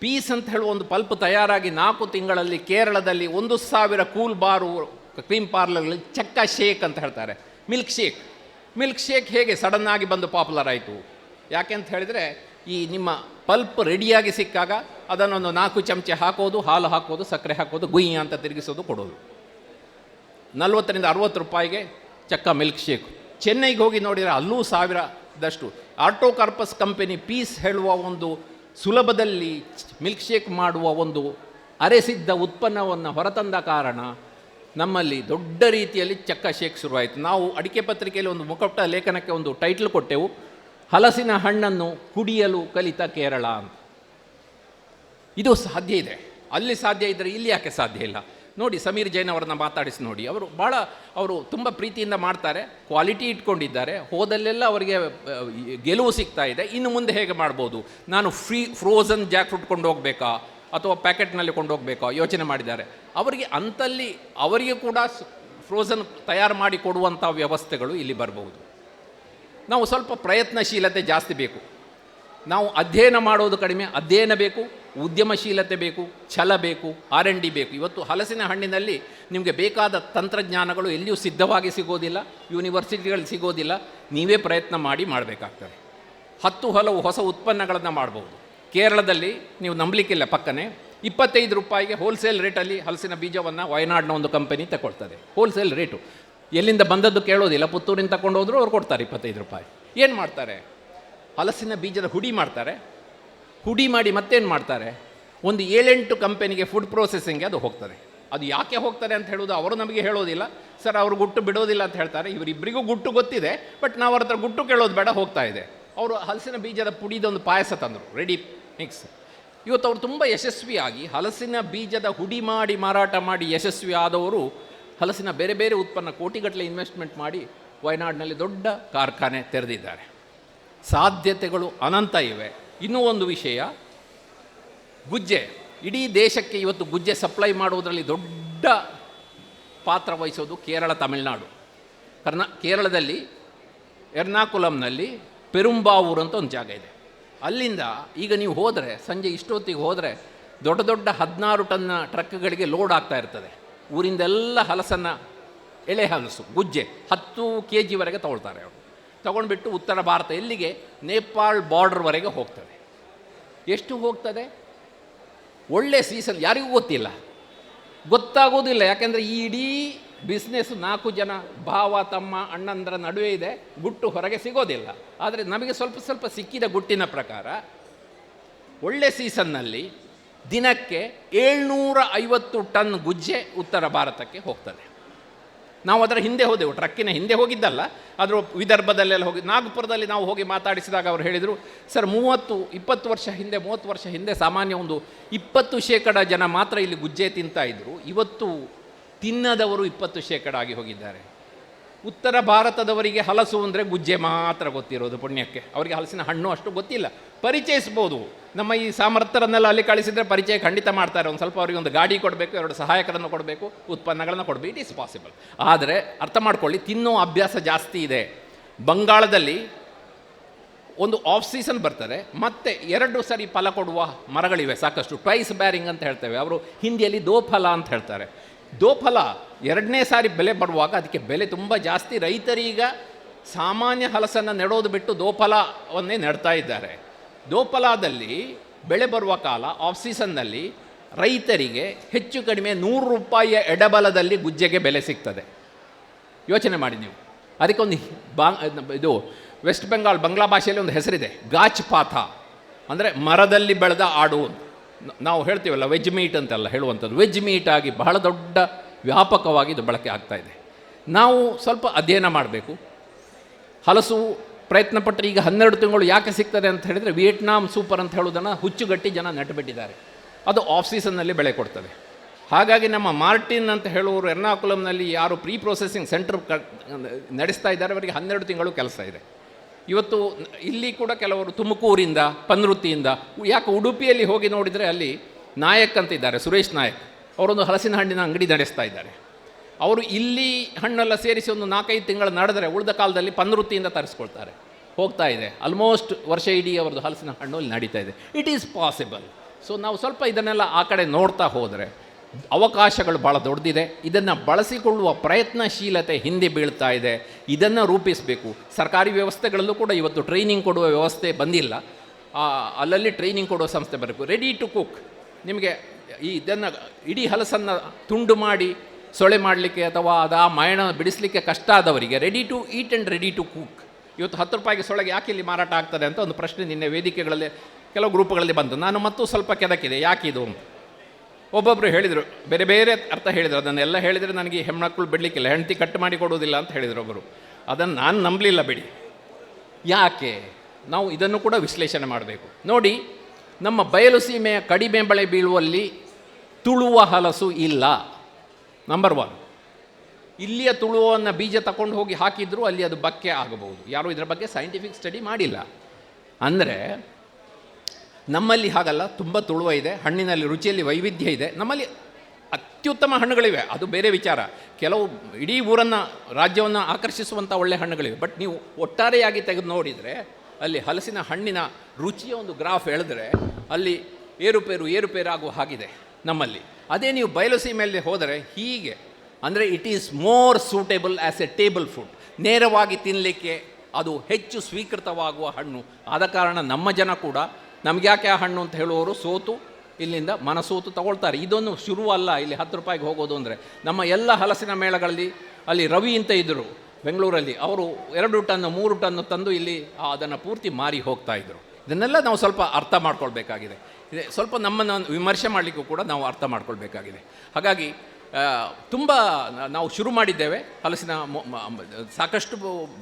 A: ಪೀಸ್ ಅಂತ ಹೇಳುವ ಒಂದು ಪಲ್ಪ್ ತಯಾರಾಗಿ ನಾಲ್ಕು ತಿಂಗಳಲ್ಲಿ ಕೇರಳದಲ್ಲಿ ಒಂದು ಸಾವಿರ ಕೂಲ್ ಬಾರು, ಕ್ರೀಮ್ ಪಾರ್ಲರ್ಗಳಲ್ಲಿ ಚಕ್ಕ ಶೇಕ್ ಅಂತ ಹೇಳ್ತಾರೆ. ಮಿಲ್ಕ್ ಶೇಕ್ ಮಿಲ್ಕ್ ಶೇಕ್ ಹೇಗೆ ಸಡನ್ನಾಗಿ ಬಂದು ಪಾಪ್ಯುಲರ್ ಆಯಿತು? ಯಾಕೆ ಅಂತ ಹೇಳಿದರೆ, ಈ ನಿಮ್ಮ ಪಲ್ಪ್ ರೆಡಿಯಾಗಿ ಸಿಕ್ಕಾಗ ಅದನ್ನೊಂದು ನಾಲ್ಕು ಚಮಚೆ ಹಾಕೋದು, ಹಾಲು ಹಾಕೋದು, ಸಕ್ಕರೆ ಹಾಕೋದು, ಗುಯ್ಯ ಅಂತ ತಿರುಗಿಸೋದು ಕೊಡೋದು. ನಲ್ವತ್ತರಿಂದ ಅರುವತ್ತು ರೂಪಾಯಿಗೆ ಚಕ್ಕ ಮಿಲ್ಕ್ ಶೇಕ್ ಚೆನ್ನೈಗೆ ಹೋಗಿ ನೋಡಿದರೆ ಅಲ್ಲೂ ಸಾವಿರದಷ್ಟು. ಆರ್ಟೋಕಾರ್ಪಸ್ ಕಂಪೆನಿ ಪೀಸ್ ಹೇಳುವ ಒಂದು ಸುಲಭದಲ್ಲಿ ಮಿಲ್ಕ್ ಶೇಕ್ ಮಾಡುವ ಒಂದು ಅರೆಸಿದ್ಧ ಉತ್ಪನ್ನವನ್ನು ಹೊರತಂದ ಕಾರಣ ನಮ್ಮಲ್ಲಿ ದೊಡ್ಡ ರೀತಿಯಲ್ಲಿ ಚಕ್ಕ ಶೇಕ್ ಶುರುವಾಯಿತು. ನಾವು ಅಡಿಕೆ ಪತ್ರಿಕೆಯಲ್ಲಿ ಒಂದು ಮುಖಪುಟ ಲೇಖನಕ್ಕೆ ಒಂದು ಟೈಟ್ಲ್ ಕೊಟ್ಟೆವು, ಹಲಸಿನ ಹಣ್ಣನ್ನು ಕುಡಿಯಲು ಕಲಿತ ಕೇರಳ ಅಂತ. ಇದು ಸಾಧ್ಯ ಇದೆ. ಅಲ್ಲಿ ಸಾಧ್ಯ ಇದ್ದರೆ ಇಲ್ಲಿ ಯಾಕೆ ಸಾಧ್ಯ ಇಲ್ಲ? ನೋಡಿ, ಸಮೀರ್ ಜೈನ್ ಅವರನ್ನ ಮಾತಾಡಿಸಿ ನೋಡಿ. ಅವರು ಭಾಳ ಅವರು ತುಂಬ ಪ್ರೀತಿಯಿಂದ ಮಾಡ್ತಾರೆ ಕ್ವಾಲಿಟಿ ಇಟ್ಕೊಂಡಿದ್ದಾರೆ. ಹೋದಲ್ಲೆಲ್ಲ ಅವರಿಗೆ ಗೆಲುವು ಸಿಗ್ತಾ ಇದೆ. ಇನ್ನು ಮುಂದೆ ಹೇಗೆ ಮಾಡ್ಬೋದು? ನಾನು ಫ್ರೀ ಫ್ರೋಝನ್ ಜಾಕ್ ಫ್ರೂಟ್ ಕೊಂಡು ಹೋಗಬೇಕಾ? ಅಥವಾ ಪ್ಯಾಕೆಟ್ನಲ್ಲಿ ಕೊಂಡು ಹೋಗಬೇಕಾ ಯೋಚನೆ ಮಾಡಿದ್ದಾರೆ. ಅವರಿಗೆ ಅಂತಲ್ಲಿ, ಅವರಿಗೆ ಕೂಡ ಫ್ರೋಝನ್ ತಯಾರು ಮಾಡಿ ಕೊಡುವಂಥ ವ್ಯವಸ್ಥೆಗಳು ಇಲ್ಲಿ ಬರಬಹುದು. ನಾವು ಸ್ವಲ್ಪ ಪ್ರಯತ್ನಶೀಲತೆ ಜಾಸ್ತಿ ಬೇಕು. ನಾವು ಅಧ್ಯಯನ ಮಾಡೋದು ಕಡಿಮೆ, ಅಧ್ಯಯನ ಬೇಕು, ಉದ್ಯಮಶೀಲತೆ ಬೇಕು, ಛಲ ಬೇಕು ಆರ್ ಎನ್ ಡಿ ಬೇಕು. ಇವತ್ತು ಹಲಸಿನ ಹಣ್ಣಿನಲ್ಲಿ ನಿಮಗೆ ಬೇಕಾದ ತಂತ್ರಜ್ಞಾನಗಳು ಎಲ್ಲಿಯೂ ಸಿದ್ಧವಾಗಿ ಸಿಗೋದಿಲ್ಲ ಯೂನಿವರ್ಸಿಟಿಗಳು ಸಿಗೋದಿಲ್ಲ. ನೀವೇ ಪ್ರಯತ್ನ ಮಾಡಿ ಮಾಡಬೇಕಾಗ್ತದೆ. ಹತ್ತು ಹಲವು ಹೊಸ ಉತ್ಪನ್ನಗಳನ್ನು ಮಾಡ್ಬೋದು. ಕೇರಳದಲ್ಲಿ ನೀವು ನಂಬಲಿಕ್ಕಿಲ್ಲ ಪಕ್ಕನೆ, ಇಪ್ಪತ್ತೈದು ರೂಪಾಯಿಗೆ ಹೋಲ್ಸೇಲ್ ರೇಟಲ್ಲಿ ಹಲಸಿನ ಬೀಜವನ್ನು ವಯನಾಡಿನ ಒಂದು ಕಂಪನಿ ತಗೊಳ್ತದೆ. ಹೋಲ್ಸೇಲ್ ರೇಟು ಎಲ್ಲಿಂದ ಬಂದದ್ದು ಕೇಳೋದಿಲ್ಲ, ಪುತ್ತೂರಿಂದ ತಗೊಂಡು ಹೋದರೂ ಅವ್ರು ಕೊಡ್ತಾರೆ ಇಪ್ಪತ್ತೈದು ರೂಪಾಯಿ. ಏನು ಮಾಡ್ತಾರೆ? ಹಲಸಿನ ಬೀಜದ ಹುಡಿ ಮಾಡ್ತಾರೆ. ಹುಡಿ ಮಾಡಿ ಮತ್ತೇನು ಮಾಡ್ತಾರೆ? ಒಂದು ಏಳೆಂಟು ಕಂಪನಿಗೆ ಫುಡ್ ಪ್ರೊಸೆಸಿಂಗ್ಗೆ ಅದು ಹೋಗ್ತದೆ. ಅದು ಯಾಕೆ ಹೋಗ್ತಾರೆ ಅಂತ ಹೇಳೋದು ಅವರು ನಮಗೆ ಹೇಳೋದಿಲ್ಲ. ಸರ್, ಅವರು ಗುಟ್ಟು ಬಿಡೋದಿಲ್ಲ ಅಂತ ಹೇಳ್ತಾರೆ. ಇವರಿಬ್ಬರಿಗೂ ಗುಟ್ಟು ಗೊತ್ತಿದೆ, ಬಟ್ ನಾವು ಅವ್ರ ಹತ್ರ ಗುಟ್ಟು ಕೇಳೋದು ಬೇಡ, ಹೋಗ್ತಾ ಇದೆ. ಅವರು ಹಲಸಿನ ಬೀಜದ ಪುಡಿದೊಂದು ಪಾಯಸ ತಂದರು ರೆಡಿ ಮಿಕ್ಸ್ ಇವತ್ತು ಅವರು ತುಂಬ ಯಶಸ್ವಿಯಾಗಿ ಹಲಸಿನ ಬೀಜದ ಹುಡಿ ಮಾಡಿ ಮಾರಾಟ ಮಾಡಿ ಯಶಸ್ವಿ ಆದವರು ಹಲಸಿನ ಬೇರೆ ಬೇರೆ ಉತ್ಪನ್ನ ಕೋಟಿಗಟ್ಟಲೆ ಇನ್ವೆಸ್ಟ್ಮೆಂಟ್ ಮಾಡಿ ವಯನಾಡಿನಲ್ಲಿ ದೊಡ್ಡ ಕಾರ್ಖಾನೆ ತೆರೆದಿದ್ದಾರೆ. ಸಾಧ್ಯತೆಗಳು ಅನಂತ ಇವೆ. ಇನ್ನೂ ಒಂದು ವಿಷಯ. ಗುಜ್ಜೆ. ಇಡೀ ದೇಶಕ್ಕೆ ಇವತ್ತು ಗುಜ್ಜೆ ಸಪ್ಲೈ ಮಾಡುವುದರಲ್ಲಿ ದೊಡ್ಡ ಪಾತ್ರ ವಹಿಸೋದು ಕೇರಳ, ತಮಿಳುನಾಡು. ಕರ್ನಾ, ಕೇರಳದಲ್ಲಿ, ಎರ್ನಾಕುಲಂನಲ್ಲಿ ಪೆರುಂಬಾವೂರು ಅಂತ ಒಂದು ಜಾಗ ಇದೆ. ಅಲ್ಲಿಂದ ಈಗ ನೀವು ಹೋದರೆ, ಸಂಜೆ ಇಷ್ಟೊತ್ತಿಗೆ ಹೋದರೆ ದೊಡ್ಡ ದೊಡ್ಡ ಹದಿನಾರು ಟನ್ನ ಟ್ರಕ್ಗಳಿಗೆ ಲೋಡ್ ಆಗ್ತಾ ಇರ್ತದೆ. ಊರಿಂದೆಲ್ಲ ಹಲಸನ್ನು ಎಳೆ ಹಲಸು, ಗುಜ್ಜೆ ಹತ್ತು ಕೆ ಜಿವರೆಗೆ ತಗೊಳ್ತಾರೆ ಅವರು. ತಗೊಂಡ್ಬಿಟ್ಟು ಉತ್ತರ ಭಾರತ ಎಲ್ಲಿಗೆ? ನೇಪಾಳ್ ಬಾರ್ಡ್ರ್ವರೆಗೆ ಹೋಗ್ತದೆ. ಎಷ್ಟು ಹೋಗ್ತದೆ? ಒಳ್ಳೆ ಸೀಸನ್ ಯಾರಿಗೂ ಗೊತ್ತಿಲ್ಲ. ಗೊತ್ತಾಗೋದಿಲ್ಲ, ಯಾಕೆಂದರೆ ಈ ಇಡೀ ಬಿಸ್ನೆಸ್ ನಾಲ್ಕು ಜನ, ಭಾವ, ತಮ್ಮ, ಅಣ್ಣಂದರ ನಡುವೆ ಇದೆ, ಗುಟ್ಟು ಹೊರಗೆ ಸಿಗೋದಿಲ್ಲ. ಆದರೆ ನಮಗೆ ಸ್ವಲ್ಪ ಸ್ವಲ್ಪ ಸಿಕ್ಕಿದ ಗುಟ್ಟಿನ ಪ್ರಕಾರ, ಒಳ್ಳೆ ಸೀಸನ್ನಲ್ಲಿ ದಿನಕ್ಕೆ ಏಳ್ನೂರ ಐವತ್ತು ಟನ್ ಗುಜ್ಜೆ ಉತ್ತರ ಭಾರತಕ್ಕೆ ಹೋಗ್ತದೆ. ನಾವು ಅದರ ಹಿಂದೆ ಹೋದೆವು, ಟ್ರಕ್ಕಿನ ಹಿಂದೆ ಹೋಗಿದ್ದಲ್ಲ, ಆದರೂ ವಿದರ್ಭದಲ್ಲೆಲ್ಲ ಹೋಗಿ, ನಾಗಪುರದಲ್ಲಿ ನಾವು ಹೋಗಿ ಮಾತಾಡಿಸಿದಾಗ ಅವರು ಹೇಳಿದರು, ಸರ್, ಮೂವತ್ತು, ಇಪ್ಪತ್ತು ವರ್ಷ ಹಿಂದೆ, ಮೂವತ್ತು ವರ್ಷ ಹಿಂದೆ ಸಾಮಾನ್ಯ ಒಂದು ಇಪ್ಪತ್ತು ಶೇಕಡ ಜನ ಮಾತ್ರ ಇಲ್ಲಿ ಗುಜ್ಜೆ ತಿಂತಾಯಿದ್ರು ಇವತ್ತು ತಿನ್ನದವರು ಇಪ್ಪತ್ತು ಶೇಕಡ ಆಗಿ ಹೋಗಿದ್ದಾರೆ. ಉತ್ತರ ಭಾರತದವರಿಗೆ ಹಲಸು ಅಂದರೆ ಗುಜ್ಜೆ ಮಾತ್ರ ಗೊತ್ತಿರೋದು ಪುಣ್ಯಕ್ಕೆ. ಅವರಿಗೆ ಹಲಸಿನ ಹಣ್ಣು ಅಷ್ಟು ಗೊತ್ತಿಲ್ಲ. ಪರಿಚಯಿಸ್ಬೋದು. ನಮ್ಮ ಈ ಸಾಮರ್ಥ್ಯರನ್ನೆಲ್ಲ ಅಲ್ಲಿ ಕಳಿಸಿದರೆ ಪರಿಚಯ ಖಂಡಿತ ಮಾಡ್ತಾರೆ. ಒಂದು ಸ್ವಲ್ಪ ಅವರಿಗೆ ಒಂದು ಗಾಡಿ ಕೊಡಬೇಕು, ಎರಡು ಸಹಾಯಕರನ್ನು ಕೊಡಬೇಕು, ಉತ್ಪನ್ನಗಳನ್ನು ಕೊಡಬೇಕು. ಇಟ್ ಈಸ್ ಪಾಸಿಬಲ್ ಆದರೆ ಅರ್ಥ ಮಾಡ್ಕೊಳ್ಳಿ, ತಿನ್ನೋ ಅಭ್ಯಾಸ ಜಾಸ್ತಿ ಇದೆ. ಬಂಗಾಳದಲ್ಲಿ ಒಂದು ಆಫ್ ಸೀಸನ್ ಬರ್ತಾರೆ ಮತ್ತೆ ಎರಡು ಸರಿ ಫಲ ಕೊಡುವ ಮರಗಳಿವೆ. ಸಾಕಷ್ಟು ಟ್ವೈಸ್ ಬ್ಯಾರಿಂಗ್ ಅಂತ ಹೇಳ್ತೇವೆ. ಅವರು ಹಿಂದಿಯಲ್ಲಿ ದೋಫಲ ಅಂತ ಹೇಳ್ತಾರೆ. ದೋಫಲ ಎರಡನೇ ಸಾರಿ ಬೆಲೆ ಬರುವಾಗ ಅದಕ್ಕೆ ಬೆಲೆ ತುಂಬ ಜಾಸ್ತಿ. ರೈತರೀಗ ಸಾಮಾನ್ಯ ಹಲಸನ್ನು ನೆಡೋದು ಬಿಟ್ಟು ದೋಫಲವನ್ನೇ ನೆಡ್ತಾ ಇದ್ದಾರೆ. ದೋಫಲದಲ್ಲಿ ಬೆಳೆ ಬರುವ ಕಾಲ ಆಫ್ ಸೀಸನ್ನಲ್ಲಿ ರೈತರಿಗೆ ಹೆಚ್ಚು ಕಡಿಮೆ ನೂರು ರೂಪಾಯಿಯ ಎಡಬಲದಲ್ಲಿ ಗುಜ್ಜೆಗೆ ಬೆಲೆ ಸಿಗ್ತದೆ. ಯೋಚನೆ ಮಾಡಿ ನೀವು. ಅದಕ್ಕೊಂದು ಬಾ, ಇದು ವೆಸ್ಟ್ ಬೆಂಗಾಲ್ ಬಂಗ್ಲಾ ಭಾಷೆಯಲ್ಲಿ ಒಂದು ಹೆಸರಿದೆ ಗಾಚ್ ಪಾಥ ಅಂದರೆ ಮರದಲ್ಲಿ ಬೆಳೆದ ಆಡು ನಾವು ಹೇಳ್ತೀವಲ್ಲ ವೆಜ್ ಮೀಟ್ ಅಂತೆಲ್ಲ ಹೇಳುವಂಥದ್ದು. ವೆಜ್ ಮೀಟ್ ಆಗಿ ಬಹಳ ದೊಡ್ಡ ವ್ಯಾಪಕವಾಗಿ ಇದು ಬಳಕೆ ಆಗ್ತಾ ಇದೆ. ನಾವು ಸ್ವಲ್ಪ ಅಧ್ಯಯನ ಮಾಡಬೇಕು. ಹಲಸು ಪ್ರಯತ್ನಪಟ್ಟರೆ ಈಗ ಹನ್ನೆರಡು ತಿಂಗಳು ಯಾಕೆ ಸಿಗ್ತದೆ ಅಂತ ಹೇಳಿದರೆ ವಿಯೆಟ್ನಾಂ ಸೂಪರ್ ಅಂತ ಹೇಳೋದನ್ನು ಹುಚ್ಚುಗಟ್ಟಿ ಜನ ನೆಟ್ಟುಬಿಟ್ಟಿದ್ದಾರೆ. ಅದು ಆಫ್ ಸೀಸನ್ನಲ್ಲಿ ಬೆಳೆ ಕೊಡ್ತದೆ. ಹಾಗಾಗಿ ನಮ್ಮ ಮಾರ್ಟಿನ್ ಅಂತ ಹೇಳುವರು ಎರ್ನಾಕುಲಂನಲ್ಲಿ ಯಾರು ಪ್ರೀ ಪ್ರೊಸೆಸಿಂಗ್ ಸೆಂಟರ್ ನಡೆಸ್ತಾ ಇದ್ದಾರೆ. ಅವರಿಗೆ ಹನ್ನೆರಡು ತಿಂಗಳು ಕೆಲಸ ಇದೆ. ಇವತ್ತು ಇಲ್ಲಿ ಕೂಡ ಕೆಲವರು ತುಮಕೂರಿಂದ ಪನ್ರುತಿಯಿಂದ ಯಾಕೆ ಉಡುಪಿಯಲ್ಲಿ ಹೋಗಿ ನೋಡಿದರೆ ಅಲ್ಲಿ ನಾಯಕ್ ಅಂತ ಇದ್ದಾರೆ ಸುರೇಶ್ ನಾಯಕ್. ಅವರೊಂದು ಹಲಸಿನ ಹಣ್ಣಿನ ಅಂಗಡಿ ನಡೆಸ್ತಾ ಇದ್ದಾರೆ. ಅವರು ಇಲ್ಲಿ ಹಣ್ಣೆಲ್ಲ ಸೇರಿಸಿ ಒಂದು ನಾಲ್ಕೈದು ತಿಂಗಳು ನಡೆದರೆ ಉಳಿದ ಕಾಲದಲ್ಲಿ ಪನ್ರುತಿಯಿಂದ ತರಿಸ್ಕೊಳ್ತಾರೆ. ಹೋಗ್ತಾ ಇದೆ. ಆಲ್ಮೋಸ್ಟ್ ವರ್ಷ ಇಡೀ ಅವರದ್ದು ಹಲಸಿನ ಹಣ್ಣು ಅಲ್ಲಿ ನಡೀತಾ ಇದೆ. ಇಟ್ ಈಸ್ ಪಾಸಿಬಲ್ ಸೊ ನಾವು ಸ್ವಲ್ಪ ಇದನ್ನೆಲ್ಲ ಆ ಕಡೆ ನೋಡ್ತಾ ಹೋದರೆ ಅವಕಾಶಗಳು ಭಾಳ ದೊಡ್ಡದಿದೆ. ಇದನ್ನು ಬಳಸಿಕೊಳ್ಳುವ ಪ್ರಯತ್ನಶೀಲತೆ ಹಿಂದೆ ಬೀಳ್ತಾ ಇದೆ. ಇದನ್ನು ರೂಪಿಸಬೇಕು. ಸರ್ಕಾರಿ ವ್ಯವಸ್ಥೆಗಳಲ್ಲೂ ಕೂಡ ಇವತ್ತು ಟ್ರೈನಿಂಗ್ ಕೊಡುವ ವ್ಯವಸ್ಥೆ ಬಂದಿಲ್ಲ. ಅಲ್ಲಲ್ಲಿ ಟ್ರೈನಿಂಗ್ ಕೊಡುವ ಸಂಸ್ಥೆ ಬರಬೇಕು. ರೆಡಿ ಟು ಕುಕ್ ನಿಮಗೆ ಈ ಇದನ್ನು ಇಡೀ ಹಲಸನ್ನು ತುಂಡು ಮಾಡಿ ಸೊಳೆ ಮಾಡಲಿಕ್ಕೆ ಅಥವಾ ಅದು ಆ ಮಯಣ ಬಿಡಿಸಲಿಕ್ಕೆ ಕಷ್ಟ ಆದವರಿಗೆ ready to eat and ready to cook ಇವತ್ತು ಹತ್ತು ರೂಪಾಯಿಗೆ ಸೊಳಗೆ ಯಾಕೆ ಇಲ್ಲಿ ಮಾರಾಟ ಆಗ್ತದೆ ಅಂತ ಒಂದು ಪ್ರಶ್ನೆ ನಿನ್ನೆ ವೇದಿಕೆಗಳಲ್ಲಿ ಕೆಲವು ಗ್ರೂಪ್ಗಳಲ್ಲಿ ಬಂತು. ನಾನು ಮತ್ತು ಸ್ವಲ್ಪ ಕೆದಕಿದೆ. ಯಾಕಿದು ಅಂತ. ಒಬ್ಬೊಬ್ಬರು ಹೇಳಿದರು, ಬೇರೆ ಬೇರೆ ಅರ್ಥ ಹೇಳಿದರು. ಅದನ್ನೆಲ್ಲ ಹೇಳಿದರೆ ನನಗೆ ಹೆಮ್ಮಕ್ಕಳು ಬಿಡಲಿಕ್ಕಿಲ್ಲ, ಹೆಂಡತಿ ಕಟ್ ಮಾಡಿ ಕೊಡುವುದಿಲ್ಲ ಅಂತ ಹೇಳಿದರು ಒಬ್ಬರು ಅದನ್ನು ನಾನು ನಂಬಲಿಲ್ಲ ಬಿಡಿ. ಯಾಕೆ? ನಾವು ಇದನ್ನು ಕೂಡ ವಿಶ್ಲೇಷಣೆ ಮಾಡಬೇಕು. ನೋಡಿ, ನಮ್ಮ ಬಯಲು ಸೀಮೆಯ ಕಡಿಮೆ ಬಳೆ ಬೀಳುವಲ್ಲಿ ತುಳುವ ಹಲಸು ಇಲ್ಲ. ನಂಬರ್ ಒನ್ ಇಲ್ಲಿಯ ತುಳುವನ್ನು ಬೀಜ ತಗೊಂಡು ಹೋಗಿ ಹಾಕಿದರೂ ಅಲ್ಲಿ ಅದು ಬಕ್ಕೆ ಆಗಬಹುದು. ಯಾರೂ ಇದರ ಬಗ್ಗೆ ಸೈಂಟಿಫಿಕ್ ಸ್ಟಡಿ ಮಾಡಿಲ್ಲ. ಅಂದರೆ ನಮ್ಮಲ್ಲಿ ಹಾಗಲ್ಲ, ತುಂಬ ತುಳುವ ಇದೆ, ಹಣ್ಣಿನಲ್ಲಿ ರುಚಿಯಲ್ಲಿ ವೈವಿಧ್ಯ ಇದೆ. ನಮ್ಮಲ್ಲಿ ಅತ್ಯುತ್ತಮ ಹಣ್ಣುಗಳಿವೆ, ಅದು ಬೇರೆ ವಿಚಾರ. ಕೆಲವು ಇಡೀ ಊರನ್ನು, ರಾಜ್ಯವನ್ನು ಆಕರ್ಷಿಸುವಂಥ ಒಳ್ಳೆ ಹಣ್ಣುಗಳಿವೆ. ಬಟ್ ನೀವು ಒಟ್ಟಾರೆಯಾಗಿ ತೆಗೆದು ನೋಡಿದರೆ, ಅಲ್ಲಿ ಹಲಸಿನ ಹಣ್ಣಿನ ರುಚಿಯ ಒಂದು ಗ್ರಾಫ್ ಎಳೆದ್ರೆ, ಅಲ್ಲಿ ಏರುಪೇರು ಏರುಪೇರಾಗುವ ಹಾಗಿದೆ ನಮ್ಮಲ್ಲಿ. ಅದೇ ನೀವು ಬಯಲುಸೀಮೆಯಲ್ಲಿ ಹೋದರೆ, ಹೀಗೆ. ಅಂದರೆ it is more suitable as a table food ನೇರವಾಗಿ ತಿನ್ನಲಿಕ್ಕೆ ಅದು ಹೆಚ್ಚು ಸ್ವೀಕೃತವಾಗುವ ಹಣ್ಣು. ಆದ ಕಾರಣ ನಮ್ಮ ಜನ ಕೂಡ ನಮ್ಗೆ ಯಾಕೆ ಆ ಹಣ್ಣು ಅಂತ ಹೇಳುವವರು ಸೋತು, ಇಲ್ಲಿಂದ ಮನಸೋತು ತಗೊಳ್ತಾರೆ. ಇದೊಂದು ಶುರು ಅಲ್ಲ, ಇಲ್ಲಿ ಹತ್ತು ರೂಪಾಯಿಗೆ ಹೋಗೋದು ಅಂದರೆ. ನಮ್ಮ ಎಲ್ಲ ಹಲಸಿನ ಮೇಳಗಳಲ್ಲಿ ಅಲ್ಲಿ ರವಿ ಅಂತ ಇದ್ದರು ಬೆಂಗಳೂರಲ್ಲಿ. ಅವರು ಎರಡು ಟನ್ನು, ಮೂರು ಟನ್ನು ತಂದು ಇಲ್ಲಿ ಅದನ್ನು ಪೂರ್ತಿ ಮಾರಿ ಹೋಗ್ತಾ ಇದ್ದರು ಇದನ್ನೆಲ್ಲ ನಾವು ಸ್ವಲ್ಪ ಅರ್ಥ ಮಾಡ್ಕೊಳ್ಬೇಕಾಗಿದೆ. ಇದೆ, ಸ್ವಲ್ಪ ನಮ್ಮನ್ನು ವಿಮರ್ಶೆ ಮಾಡಲಿಕ್ಕೂ ಕೂಡ ನಾವು ಅರ್ಥ ಮಾಡ್ಕೊಳ್ಬೇಕಾಗಿದೆ. ಹಾಗಾಗಿ ತುಂಬ ನಾವು ಶುರು ಮಾಡಿದ್ದೇವೆ. ಹಲಸಿನ ಸಾಕಷ್ಟು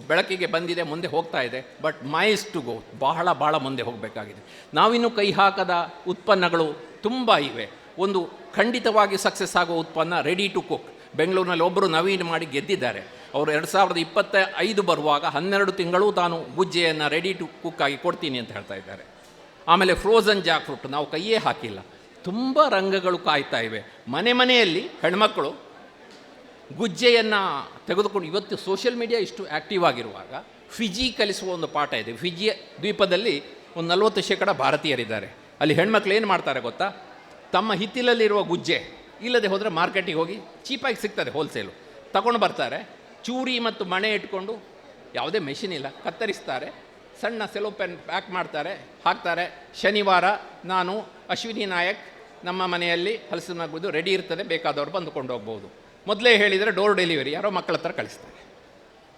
A: ಬೆಳಕಿಗೆ ಬಂದಿದೆ, ಮುಂದೆ ಹೋಗ್ತಾ ಇದೆ. ಬಟ್ ಮೈಸ್ ಟು ಗೋ ಬಹಳ ಭಾಳ ಮುಂದೆ ಹೋಗಬೇಕಾಗಿದೆ. ನಾವಿನ್ನೂ ಕೈ ಹಾಕದ ಉತ್ಪನ್ನಗಳು ತುಂಬ ಇವೆ. ಒಂದು ಖಂಡಿತವಾಗಿ ಸಕ್ಸಸ್ ಆಗುವ ಉತ್ಪನ್ನ ರೆಡಿ ಟು ಕುಕ್ ಬೆಂಗಳೂರಿನಲ್ಲಿ ಒಬ್ಬರು ನವೀನ್ ಮಾಡಿ ಗೆದ್ದಿದ್ದಾರೆ. ಅವರು ಎರಡು ಸಾವಿರದ ಇಪ್ಪತ್ತ ಐದು ಬರುವಾಗ ಹನ್ನೆರಡು ತಿಂಗಳು ತಾನು ಗುಜ್ಜೆಯನ್ನು ರೆಡಿ ಟು ಕುಕ್ ಆಗಿ ಕೊಡ್ತೀನಿ ಅಂತ ಹೇಳ್ತಾ ಇದ್ದಾರೆ. ಆಮೇಲೆ ಫ್ರೋಝನ್ ಜಾಕ್ ಫ್ರೂಟ್ ನಾವು ಕೈಯೇ ಹಾಕಿಲ್ಲ. ತುಂಬ ರಂಗಗಳು ಕಾಯ್ತಾ ಇವೆ. ಮನೆ ಮನೆಯಲ್ಲಿ ಹೆಣ್ಮಕ್ಕಳು ಗುಜ್ಜೆಯನ್ನು ತೆಗೆದುಕೊಂಡು ಇವತ್ತು ಸೋಷಿಯಲ್ ಮೀಡಿಯಾ ಇಷ್ಟು ಆ್ಯಕ್ಟಿವ್ ಆಗಿರುವಾಗ ಫಿಜಿ ಕಲಿಸುವ ಒಂದು ಪಾಠ ಇದೆ. ಫಿಜಿ ದ್ವೀಪದಲ್ಲಿ ಒಂದು ನಲವತ್ತು ಶೇಕಡ ಭಾರತೀಯರಿದ್ದಾರೆ. ಅಲ್ಲಿ ಹೆಣ್ಮಕ್ಳು ಏನು ಮಾಡ್ತಾರೆ ಗೊತ್ತಾ? ತಮ್ಮ ಹಿತ್ತಿಲಲ್ಲಿರುವ ಗುಜ್ಜೆ ಇಲ್ಲದೆ ಹೋದರೆ ಮಾರ್ಕೆಟಿಗೆ ಹೋಗಿ ಚೀಪಾಗಿ ಸಿಗ್ತದೆ ಹೋಲ್ಸೇಲು ತಗೊಂಡು ಬರ್ತಾರೆ. ಚೂರಿ ಮತ್ತು ಮಣೆ ಇಟ್ಕೊಂಡು ಯಾವುದೇ ಮೆಷಿನ್ ಇಲ್ಲ. ಕತ್ತರಿಸ್ತಾರೆ. ಸಣ್ಣ ಸೆಲೋ ಪೆನ್ ಪ್ಯಾಕ್ ಮಾಡ್ತಾರೆ. ಹಾಕ್ತಾರೆ. ಶನಿವಾರ ನಾನು ಅಶ್ವಿನಿ ನಾಯಕ್ ನಮ್ಮ ಮನೆಯಲ್ಲಿ ಹಲಸಿನ ರೆಡಿ ಇರ್ತದೆ, ಬೇಕಾದವರು ಬಂದುಕೊಂಡು ಹೋಗ್ಬೋದು ಮೊದಲೇ ಹೇಳಿದರೆ ಡೋರ್ ಡೆಲಿವರಿ ಯಾರೋ ಮಕ್ಕಳ ಹತ್ರ ಕಳಿಸ್ತಾರೆ.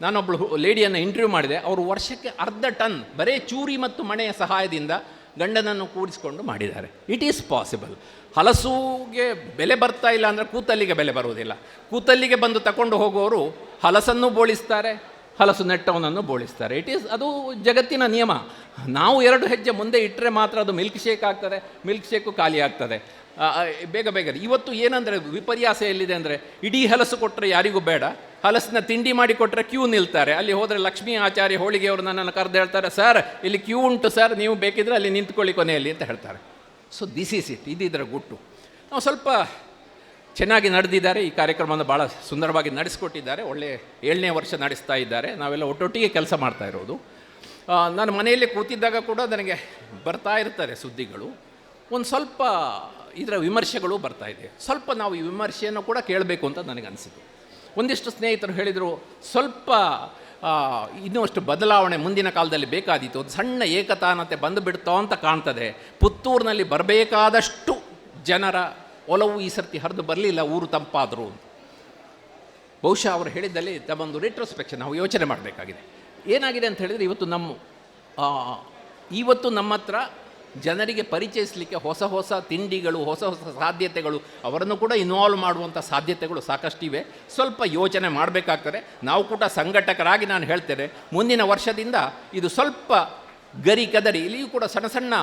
A: ನಾನೊಬ್ಬಳು ಲೇಡಿಯನ್ನು ಇಂಟರ್ವ್ಯೂ ಮಾಡಿದೆ, ಅವರು ವರ್ಷಕ್ಕೆ ಅರ್ಧ ಟನ್ ಬರೀ ಚೂರಿ ಮತ್ತು ಮಣೆಯ ಸಹಾಯದಿಂದ ಗಂಡನನ್ನು ಕೂಡಿಸಿಕೊಂಡು ಮಾಡಿದ್ದಾರೆ. ಇಟ್ ಈಸ್ ಪಾಸಿಬಲ್ ಹಲಸುಗೆ ಬೆಲೆ ಬರ್ತಾ ಇಲ್ಲ ಅಂದರೆ ಕೂತಲ್ಲಿಗೆ ಬೆಲೆ ಬರುವುದಿಲ್ಲ. ಕೂತಲ್ಲಿಗೆ ಬಂದು ತಗೊಂಡು ಹೋಗುವವರು ಹಲಸನ್ನು ಬೋಳಿಸ್ತಾರೆ ಹಲಸು ನೆಟ್ಟವನನ್ನು ಬೋಳಿಸ್ತಾರೆ. ಇಟ್ ಈಸ್ ಅದು ಜಗತ್ತಿನ ನಿಯಮ. ನಾವು ಎರಡು ಹೆಜ್ಜೆ ಮುಂದೆ ಇಟ್ಟರೆ ಮಾತ್ರ ಅದು ಮಿಲ್ಕ್ ಶೇಕ್ ಆಗ್ತದೆ ಮಿಲ್ಕ್ ಶೇಕು ಖಾಲಿ ಆಗ್ತದೆ. ಬೇಗ ಬೇಗ ಇವತ್ತು ಏನಂದರೆ ವಿಪರ್ಯಾಸ ಎಲ್ಲಿದೆ ಅಂದರೆ ಇಡೀ ಹಲಸು ಕೊಟ್ಟರೆ ಯಾರಿಗೂ ಬೇಡ. ಹಲಸಿನ ತಿಂಡಿ ಮಾಡಿ ಕೊಟ್ಟರೆ ಕ್ಯೂ ನಿಲ್ತಾರೆ. ಅಲ್ಲಿ ಹೋದರೆ ಲಕ್ಷ್ಮೀ ಆಚಾರ್ಯ ಹೋಳಿಗೆಯವರು ನನ್ನನ್ನು ಕರೆದು ಹೇಳ್ತಾರೆ ಸರ್ ಇಲ್ಲಿ ಕ್ಯೂ ಉಂಟು ಸರ್ ನೀವು ಬೇಕಿದ್ರೆ ಅಲ್ಲಿ ನಿಂತ್ಕೊಳ್ಳಿ ಕೊನೆಯಲ್ಲಿ ಅಂತ ಹೇಳ್ತಾರೆ. ಸೊ ದಿಸ್ ಈಸ್ ಇಟ್ ಇದಿದರ ಗುಟ್ಟು. ನಾವು ಸ್ವಲ್ಪ ಚೆನ್ನಾಗಿ ನಡೆದಿದ್ದಾರೆ. ಈ ಕಾರ್ಯಕ್ರಮವನ್ನು ಭಾಳ ಸುಂದರವಾಗಿ ನಡೆಸಿಕೊಟ್ಟಿದ್ದಾರೆ. ಒಳ್ಳೆ ಏಳನೇ ವರ್ಷ ನಡೆಸ್ತಾ ಇದ್ದಾರೆ. ನಾವೆಲ್ಲ ಒಟ್ಟೊಟ್ಟಿಗೆ ಕೆಲಸ ಮಾಡ್ತಾ ಇರೋದು. ನಾನು ಮನೆಯಲ್ಲೇ ಕೂತಿದ್ದಾಗ ಕೂಡ ನನಗೆ ಬರ್ತಾ ಇರ್ತಾರೆ ಸುದ್ದಿಗಳು. ಒಂದು ಸ್ವಲ್ಪ ಇದರ ವಿಮರ್ಶೆಗಳು ಬರ್ತಾ ಇದೆ. ಸ್ವಲ್ಪ ನಾವು ಈ ವಿಮರ್ಶೆಯನ್ನು ಕೂಡ ಕೇಳಬೇಕು ಅಂತ ನನಗೆ ಅನಿಸಿತು. ಒಂದಿಷ್ಟು ಸ್ನೇಹಿತರು ಹೇಳಿದರು, ಸ್ವಲ್ಪ ಇನ್ನೂ ಅಷ್ಟು ಬದಲಾವಣೆ ಮುಂದಿನ ಕಾಲದಲ್ಲಿ ಬೇಕಾದೀತು. ಒಂದು ಸಣ್ಣ ಏಕತಾನತೆ ಬಂದು ಬಿಡ್ತೋ ಅಂತ ಕಾಣ್ತದೆ. ಪುತ್ತೂರಿನಲ್ಲಿ ಬರಬೇಕಾದಷ್ಟು ಜನರ ಒಲವು ಈ ಸರ್ತಿ ಹರಿದು ಬರಲಿಲ್ಲ, ಊರು ತಂಪಾದರು ಬಹುಶಃ ಅವರು ಹೇಳಿದ್ದಲ್ಲಿ ತಮ್ಮೊಂದು ರಿಟ್ರೋಸ್ಪೆಕ್ಷನ್ ನಾವು ಯೋಚನೆ ಮಾಡಬೇಕಾಗಿದೆ. ಏನಾಗಿದೆ ಅಂತ ಹೇಳಿದರೆ, ಇವತ್ತು ನಮ್ಮ ಇವತ್ತು ನಮ್ಮ ಹತ್ರ ಜನರಿಗೆ ಪರಿಚಯಿಸಲಿಕ್ಕೆ ಹೊಸ ಹೊಸ ತಿಂಡಿಗಳು, ಹೊಸ ಹೊಸ ಸಾಧ್ಯತೆಗಳು, ಅವರನ್ನು ಕೂಡ ಇನ್ವಾಲ್ವ್ ಮಾಡುವಂಥ ಸಾಧ್ಯತೆಗಳು ಸಾಕಷ್ಟಿವೆ ಸ್ವಲ್ಪ ಯೋಚನೆ ಮಾಡಬೇಕಾಗ್ತದೆ. ನಾವು ಕೂಡ ಸಂಘಟಕರಾಗಿ ನಾನು ಹೇಳ್ತೇನೆ, ಮುಂದಿನ ವರ್ಷದಿಂದ ಇದು ಸ್ವಲ್ಪ ಗರಿ ಕದರಿ, ಇಲ್ಲಿಯೂ ಕೂಡ ಸಣ್ಣ ಸಣ್ಣ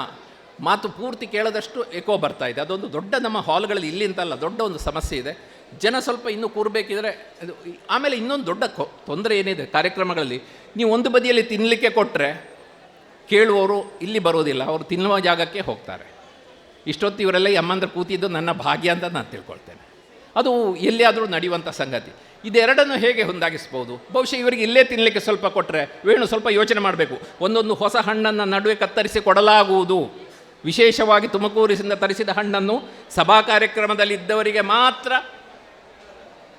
A: ಮಾತು ಪೂರ್ತಿ ಕೇಳದಷ್ಟು ಎಕೋ ಬರ್ತಾ ಇದೆ. ಅದೊಂದು ದೊಡ್ಡ ನಮ್ಮ ಹಾಲ್ಗಳಲ್ಲಿ ಇಲ್ಲಿ ಅಂತಲ್ಲ, ದೊಡ್ಡ ಒಂದು ಸಮಸ್ಯೆ ಇದೆ. ಜನ ಸ್ವಲ್ಪ ಇನ್ನೂ ಕೂರಬೇಕಿದ್ರೆ ಅದು ಆಮೇಲೆ ಇನ್ನೊಂದು ದೊಡ್ಡ ತೊಂದರೆ ಏನಿದೆ ಕಾರ್ಯಕ್ರಮಗಳಲ್ಲಿ, ನೀವು ಒಂದು ಬದಿಯಲ್ಲಿ ತಿನ್ನಲಿಕ್ಕೆ ಕೊಟ್ಟರೆ ಕೇಳುವವರು ಇಲ್ಲಿ ಬರೋದಿಲ್ಲ, ಅವರು ತಿನ್ನುವ ಜಾಗಕ್ಕೆ ಹೋಗ್ತಾರೆ. ಇಷ್ಟೊತ್ತು ಇವರೆಲ್ಲ ಯಮ್ಮಂದ್ರೆ ಕೂತಿದ್ದು ನನ್ನ ಭಾಗ್ಯ ಅಂತ ನಾನು ತಿಳ್ಕೊಳ್ತೇನೆ. ಅದು ಎಲ್ಲಿಯಾದರೂ ನಡೆಯುವಂಥ ಸಂಗತಿ. ಇದೆರಡನ್ನು ಹೇಗೆ ಹೊಂದಾಗಿಸ್ಬೋದು? ಬಹುಶಃ ಇವರಿಗೆ ಇಲ್ಲೇ ತಿನ್ನಲಿಕ್ಕೆ ಸ್ವಲ್ಪ ಕೊಟ್ಟರೆ ವೇಣು ಸ್ವಲ್ಪ ಯೋಚನೆ ಮಾಡಬೇಕು. ಒಂದೊಂದು ಹೊಸ ಹಣ್ಣನ್ನು ನಡುವೆ ಕತ್ತರಿಸಿ ಕೊಡಲಾಗುವುದು. ವಿಶೇಷವಾಗಿ ತುಮಕೂರಿಸಿಂದ ತರಿಸಿದ ಹಣ್ಣನ್ನು ಸಭಾ ಕಾರ್ಯಕ್ರಮದಲ್ಲಿ ಇದ್ದವರಿಗೆ ಮಾತ್ರ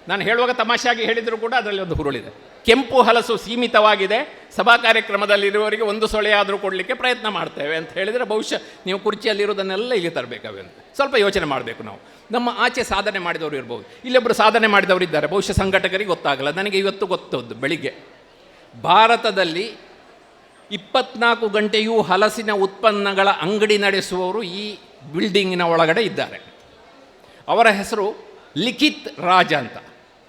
A: ನಾನು ಹೇಳುವಾಗ ತಮಾಷೆಯಾಗಿ ಹೇಳಿದರೂ ಕೂಡ ಅದರಲ್ಲಿ ಒಂದು ಹುರುಳಿದೆ. ಕೆಂಪು ಹಲಸು ಸೀಮಿತವಾಗಿದೆ, ಸಭಾ ಕಾರ್ಯಕ್ರಮದಲ್ಲಿರುವವರಿಗೆ ಒಂದು ಸೊಳೆಯಾದರೂ ಕೊಡಲಿಕ್ಕೆ ಪ್ರಯತ್ನ ಮಾಡ್ತೇವೆ ಅಂತ ಹೇಳಿದರೆ ಬಹುಶಃ ನೀವು ಕುರ್ಚಿಯಲ್ಲಿರುವುದನ್ನೆಲ್ಲ ಇಲ್ಲಿ ತರಬೇಕಾವೆ ಅಂತ ಸ್ವಲ್ಪ ಯೋಚನೆ ಮಾಡಬೇಕು ನಾವು. ನಮ್ಮ ಆಚೆ ಸಾಧನೆ ಮಾಡಿದವರು ಇರ್ಬೋದು. ಇಲ್ಲೊಬ್ಬರು ಸಾಧನೆ ಮಾಡಿದವರು ಇದ್ದಾರೆ ಬಹುಶಃ ಸಂಘಟಕರಿಗೆ ಗೊತ್ತಾಗಲ್ಲ. ನನಗೆ ಇವತ್ತು ಗೊತ್ತದ್ದು, ಬೆಳಿಗ್ಗೆ. ಭಾರತದಲ್ಲಿ ಇಪ್ಪತ್ನಾಲ್ಕು ಗಂಟೆಯೂ ಹಲಸಿನ ಉತ್ಪನ್ನಗಳ ಅಂಗಡಿ ನಡೆಸುವವರು ಈ ಬಿಲ್ಡಿಂಗಿನ ಒಳಗಡೆ ಇದ್ದಾರೆ. ಅವರ ಹೆಸರು ಲಿಖಿತ್ ರಾಜ ಅಂತ.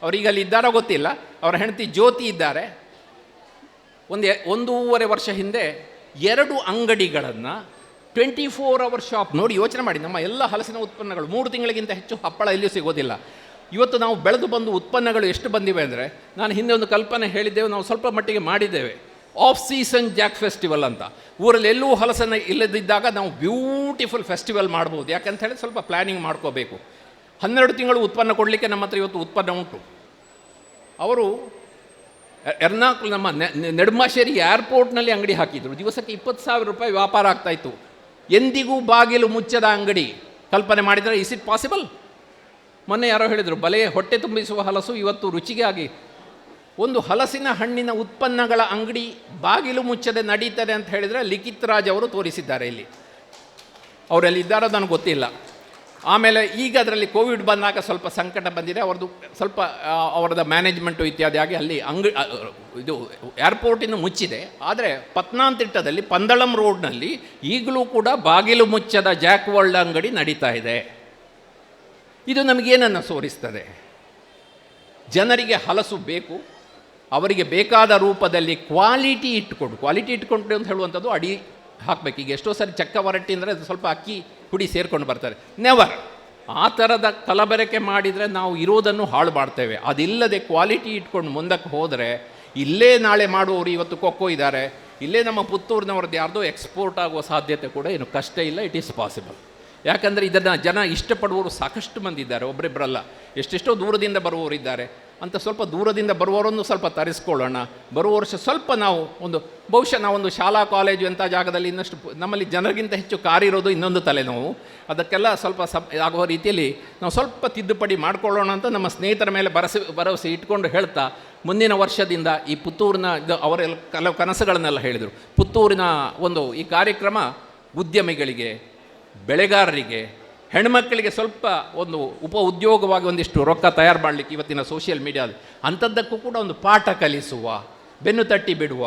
A: ಅವರೀಗ ಅಲ್ಲಿ ಇದ್ದಾರೋ ಗೊತ್ತಿಲ್ಲ. ಅವರ ಹೆಂಡತಿ ಜ್ಯೋತಿ ಇದ್ದಾರೆ. ಒಂದು ಒಂದೂವರೆ ವರ್ಷ ಹಿಂದೆ ಎರಡು ಅಂಗಡಿಗಳನ್ನು ಟ್ವೆಂಟಿ ಫೋರ್ ಅವರ್ ಶಾಪ್ ನೋಡಿ ಯೋಚನೆ ಮಾಡಿ. ನಮ್ಮ ಎಲ್ಲ ಹಲಸಿನ ಉತ್ಪನ್ನಗಳು ಮೂರು ತಿಂಗಳಿಗಿಂತ ಹೆಚ್ಚು ಹಪ್ಪಳ ಎಲ್ಲಿಯೂ ಸಿಗೋದಿಲ್ಲ. ಇವತ್ತು ನಾವು ಬೆಳೆದು ಬಂದು ಉತ್ಪನ್ನಗಳು ಎಷ್ಟು ಬಂದಿವೆ ಅಂದರೆ, ನಾನು ಹಿಂದೆ ಒಂದು ಕಲ್ಪನೆ ಹೇಳಿದ್ದೇವೆ, ನಾವು ಸ್ವಲ್ಪ ಮಟ್ಟಿಗೆ ಮಾಡಿದ್ದೇವೆ. ಆಫ್ ಸೀಸನ್ ಜಾಕ್ ಫೆಸ್ಟಿವಲ್ ಅಂತ. ಊರಲ್ಲಿ ಎಲ್ಲೂ ಹಲಸನ್ನು ಇಲ್ಲದಿದ್ದಾಗ ನಾವು ಬ್ಯೂಟಿಫುಲ್ ಫೆಸ್ಟಿವಲ್ ಮಾಡ್ಬೋದು. ಯಾಕಂತ ಹೇಳಿ ಸ್ವಲ್ಪ ಪ್ಲ್ಯಾನಿಂಗ್ ಮಾಡ್ಕೋಬೇಕು. ಹನ್ನೆರಡು ತಿಂಗಳು ಉತ್ಪನ್ನ ಕೊಡಲಿಕ್ಕೆ ನಮ್ಮ ಹತ್ರ ಇವತ್ತು ಉತ್ಪನ್ನ ಉಂಟು. ಅವರು ಎರ್ನಾಕುಲ್ ನಮ್ಮ ನೆಡುಮಾಶೇರಿ ಏರ್ಪೋರ್ಟ್ನಲ್ಲಿ ಅಂಗಡಿ ಹಾಕಿದ್ರು. ದಿವಸಕ್ಕೆ ಇಪ್ಪತ್ತು ಸಾವಿರ ರೂಪಾಯಿ ವ್ಯಾಪಾರ ಆಗ್ತಾಯಿತ್ತು ಎಂದಿಗೂ ಬಾಗಿಲು ಮುಚ್ಚದ ಅಂಗಡಿ ಕಲ್ಪನೆ ಮಾಡಿದರೆ ಇಸ್ ಇಟ್ ಪಾಸಿಬಲ್ ಮೊನ್ನೆ ಯಾರೋ ಹೇಳಿದರು, ಬಲೆ ಹೊಟ್ಟೆ ತುಂಬಿಸುವ ಹಲಸು ಇವತ್ತು ರುಚಿಗೆ ಆಗಿ ಒಂದು ಹಲಸಿನ ಹಣ್ಣಿನ ಉತ್ಪನ್ನಗಳ ಅಂಗಡಿ ಬಾಗಿಲು ಮುಚ್ಚದೆ ನಡೀತದೆ ಅಂತ ಹೇಳಿದರೆ ಲಿಖಿತ್ ರಾಜ್ ಅವರು ತೋರಿಸಿದ್ದಾರೆ ಇಲ್ಲಿ. ಅವರಲ್ಲಿ ಇದ್ದಾರೋ ನನಗೆ ಗೊತ್ತಿಲ್ಲ. ಆಮೇಲೆ ಈಗ ಅದರಲ್ಲಿ ಕೋವಿಡ್ ಬಂದಾಗ ಸ್ವಲ್ಪ ಸಂಕಟ ಬಂದಿದೆ. ಅವ್ರದ್ದು ಸ್ವಲ್ಪ ಅವರದ ಮ್ಯಾನೇಜ್ಮೆಂಟು ಇತ್ಯಾದಿ ಆಗಿ ಅಲ್ಲಿ ಅಂಗ ಇದು ಏರ್ಪೋರ್ಟಿನ ಮುಚ್ಚಿದೆ. ಆದರೆ ಪತ್ನಾಂತಿಟ್ಟದಲ್ಲಿ ಪಂದಳಂ ರೋಡ್ನಲ್ಲಿ ಈಗಲೂ ಕೂಡ ಬಾಗಿಲು ಮುಚ್ಚದ ಜಾಕ್ ವರ್ಲ್ಡ್ ಅಂಗಡಿ ನಡೀತಾ ಇದೆ. ಇದು ನಮಗೇನನ್ನು ಸೋರಿಸ್ತದೆ? ಜನರಿಗೆ ಹಲಸು ಬೇಕು ಅವರಿಗೆ ಬೇಕಾದ ರೂಪದಲ್ಲಿ ಕ್ವಾಲಿಟಿ ಇಟ್ಕೊಂಡು ಕ್ವಾಲಿಟಿ ಇಟ್ಕೊಂಡು ಅಂತ ಹೇಳುವಂಥದ್ದು ಅಡಿ ಹಾಕಬೇಕು. ಈಗ ಎಷ್ಟೋ ಸರಿ ಚಕ್ಕ ವರಟ್ಟಿ ಅಂದರೆ ಅದು ಸ್ವಲ್ಪ ಅಕ್ಕಿ ಹುಡಿ ಸೇರ್ಕೊಂಡು ಬರ್ತಾರೆ. ನೆವರ್ ಆ ಥರದ ಕಲಬೆರಕೆ ಮಾಡಿದರೆ ನಾವು ಇರೋದನ್ನು ಹಾಳು ಮಾಡ್ತೇವೆ. ಅದಿಲ್ಲದೆ ಕ್ವಾಲಿಟಿ ಇಟ್ಕೊಂಡು ಮುಂದಕ್ಕೆ ಹೋದರೆ ಇಲ್ಲೇ ನಾಳೆ ಮಾಡುವವರು ಇವತ್ತು ಕೊಕ್ಕೋ ಇದ್ದಾರೆ. ಇಲ್ಲೇ ನಮ್ಮ ಪುತ್ತೂರಿನವ್ರದ್ದು ಯಾರ್ದೋ ಎಕ್ಸ್ಪೋರ್ಟ್ ಆಗುವ ಸಾಧ್ಯತೆ ಕೂಡ ಏನು ಕಷ್ಟ ಇಲ್ಲ ಇಟ್ ಈಸ್ ಪಾಸಿಬಲ್ ಯಾಕಂದರೆ ಇದನ್ನು ಜನ ಇಷ್ಟಪಡುವವರು ಸಾಕಷ್ಟು ಮಂದಿ ಇದ್ದಾರೆ. ಒಬ್ಬರಿಬ್ಬರಲ್ಲ ಎಷ್ಟೆಷ್ಟೋ ದೂರದಿಂದ ಬರುವವರು ಇದ್ದಾರೆ ಅಂತ ಸ್ವಲ್ಪ ದೂರದಿಂದ ಬರುವವರನ್ನು ಸ್ವಲ್ಪ ತರಿಸ್ಕೊಳ್ಳೋಣ. ಬರುವ ವರ್ಷ ಸ್ವಲ್ಪ ನಾವು ಒಂದು, ಬಹುಶಃ ನಾವೊಂದು ಶಾಲಾ, ಕಾಲೇಜು ಅಂತ ಜಾಗದಲ್ಲಿ ಇನ್ನಷ್ಟು ನಮ್ಮಲ್ಲಿ ಜನರಿಗಿಂತ ಹೆಚ್ಚು ಕಾರಿರೋದು ಇನ್ನೊಂದು ತಲೆನೋವು. ಅದಕ್ಕೆಲ್ಲ ಸ್ವಲ್ಪ ಸಪ್ ಆಗುವ ರೀತಿಯಲ್ಲಿ ನಾವು ಸ್ವಲ್ಪ ತಿದ್ದುಪಡಿ ಮಾಡಿಕೊಳ್ಳೋಣ ಅಂತ ನಮ್ಮ ಸ್ನೇಹಿತರ ಮೇಲೆ ಭರಸೆ ಭರವಸೆ ಇಟ್ಕೊಂಡು ಹೇಳ್ತಾ, ಮುಂದಿನ ವರ್ಷದಿಂದ ಈ ಪುತ್ತೂರಿನ ಇದು ಅವರೆಲ್ಲ ಕೆಲವು ಕನಸುಗಳನ್ನೆಲ್ಲ ಹೇಳಿದರು. ಪುತ್ತೂರಿನ ಒಂದು ಈ ಕಾರ್ಯಕ್ರಮ ಉದ್ಯಮಿಗಳಿಗೆ, ಬೆಳೆಗಾರರಿಗೆ ಹೆಣ್ಮಕ್ಕಳಿಗೆ ಸ್ವಲ್ಪ ಒಂದು ಉಪ ಉದ್ಯೋಗವಾಗಿ ಒಂದಿಷ್ಟು ರೊಕ್ಕ ತಯಾರು ಮಾಡಲಿಕ್ಕೆ ಇವತ್ತಿನ ಸೋಷಿಯಲ್ ಮೀಡಿಯಾದ ಅಂಥದ್ದಕ್ಕೂ ಕೂಡ ಒಂದು ಪಾಠ ಕಲಿಸುವ, ಬೆನ್ನು ತಟ್ಟಿ ಬಿಡುವ,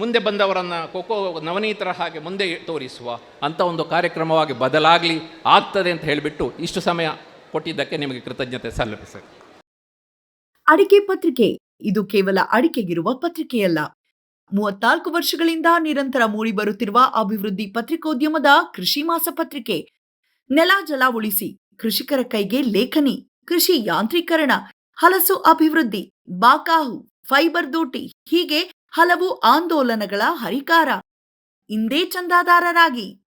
A: ಮುಂದೆ ಬಂದವರನ್ನು ಖೋಖೋ ನವನೀತರ ಹಾಗೆ ಮುಂದೆ ತೋರಿಸುವ ಅಂಥ ಒಂದು ಕಾರ್ಯಕ್ರಮವಾಗಿ ಬದಲಾಗಲಿ ಆಗ್ತದೆ ಅಂತ ಹೇಳಿಬಿಟ್ಟು ಇಷ್ಟು ಸಮಯ ಕೊಟ್ಟಿದ್ದಕ್ಕೆ ನಿಮಗೆ ಕೃತಜ್ಞತೆ ಸಲ್ಲಿಸ್ತೇನೆ
B: ಅಡಿಕೆ ಪತ್ರಿಕೆ, ಇದು ಕೇವಲ ಅಡಿಕೆಗಿರುವ ಪತ್ರಿಕೆಯಲ್ಲ. ಮೂವತ್ನಾಲ್ಕು ವರ್ಷಗಳಿಂದ ನಿರಂತರ ಮೂಡಿ ಬರುತ್ತಿರುವ ಅಭಿವೃದ್ಧಿ ಪತ್ರಿಕೋದ್ಯಮದ ಕೃಷಿ ಮಾಸ ಪತ್ರಿಕೆ ನೆಲ ಜಲ ಉಳಿಸಿ ಕೃಷಿಕರ ಕೈಗೆ ಲೇಖನಿ, ಕೃಷಿ ಯಾಂತ್ರೀಕರಣ, ಹಲಸು ಅಭಿವೃದ್ಧಿ, ಬಾಕಾಹು, ಫೈಬರ್ ದೋಟಿ, ಹೀಗೆ ಹಲವು ಆಂದೋಲನಗಳ ಹರಿಕಾರ. ಇಂದೇ ಚಂದಾದಾರರಾಗಿ.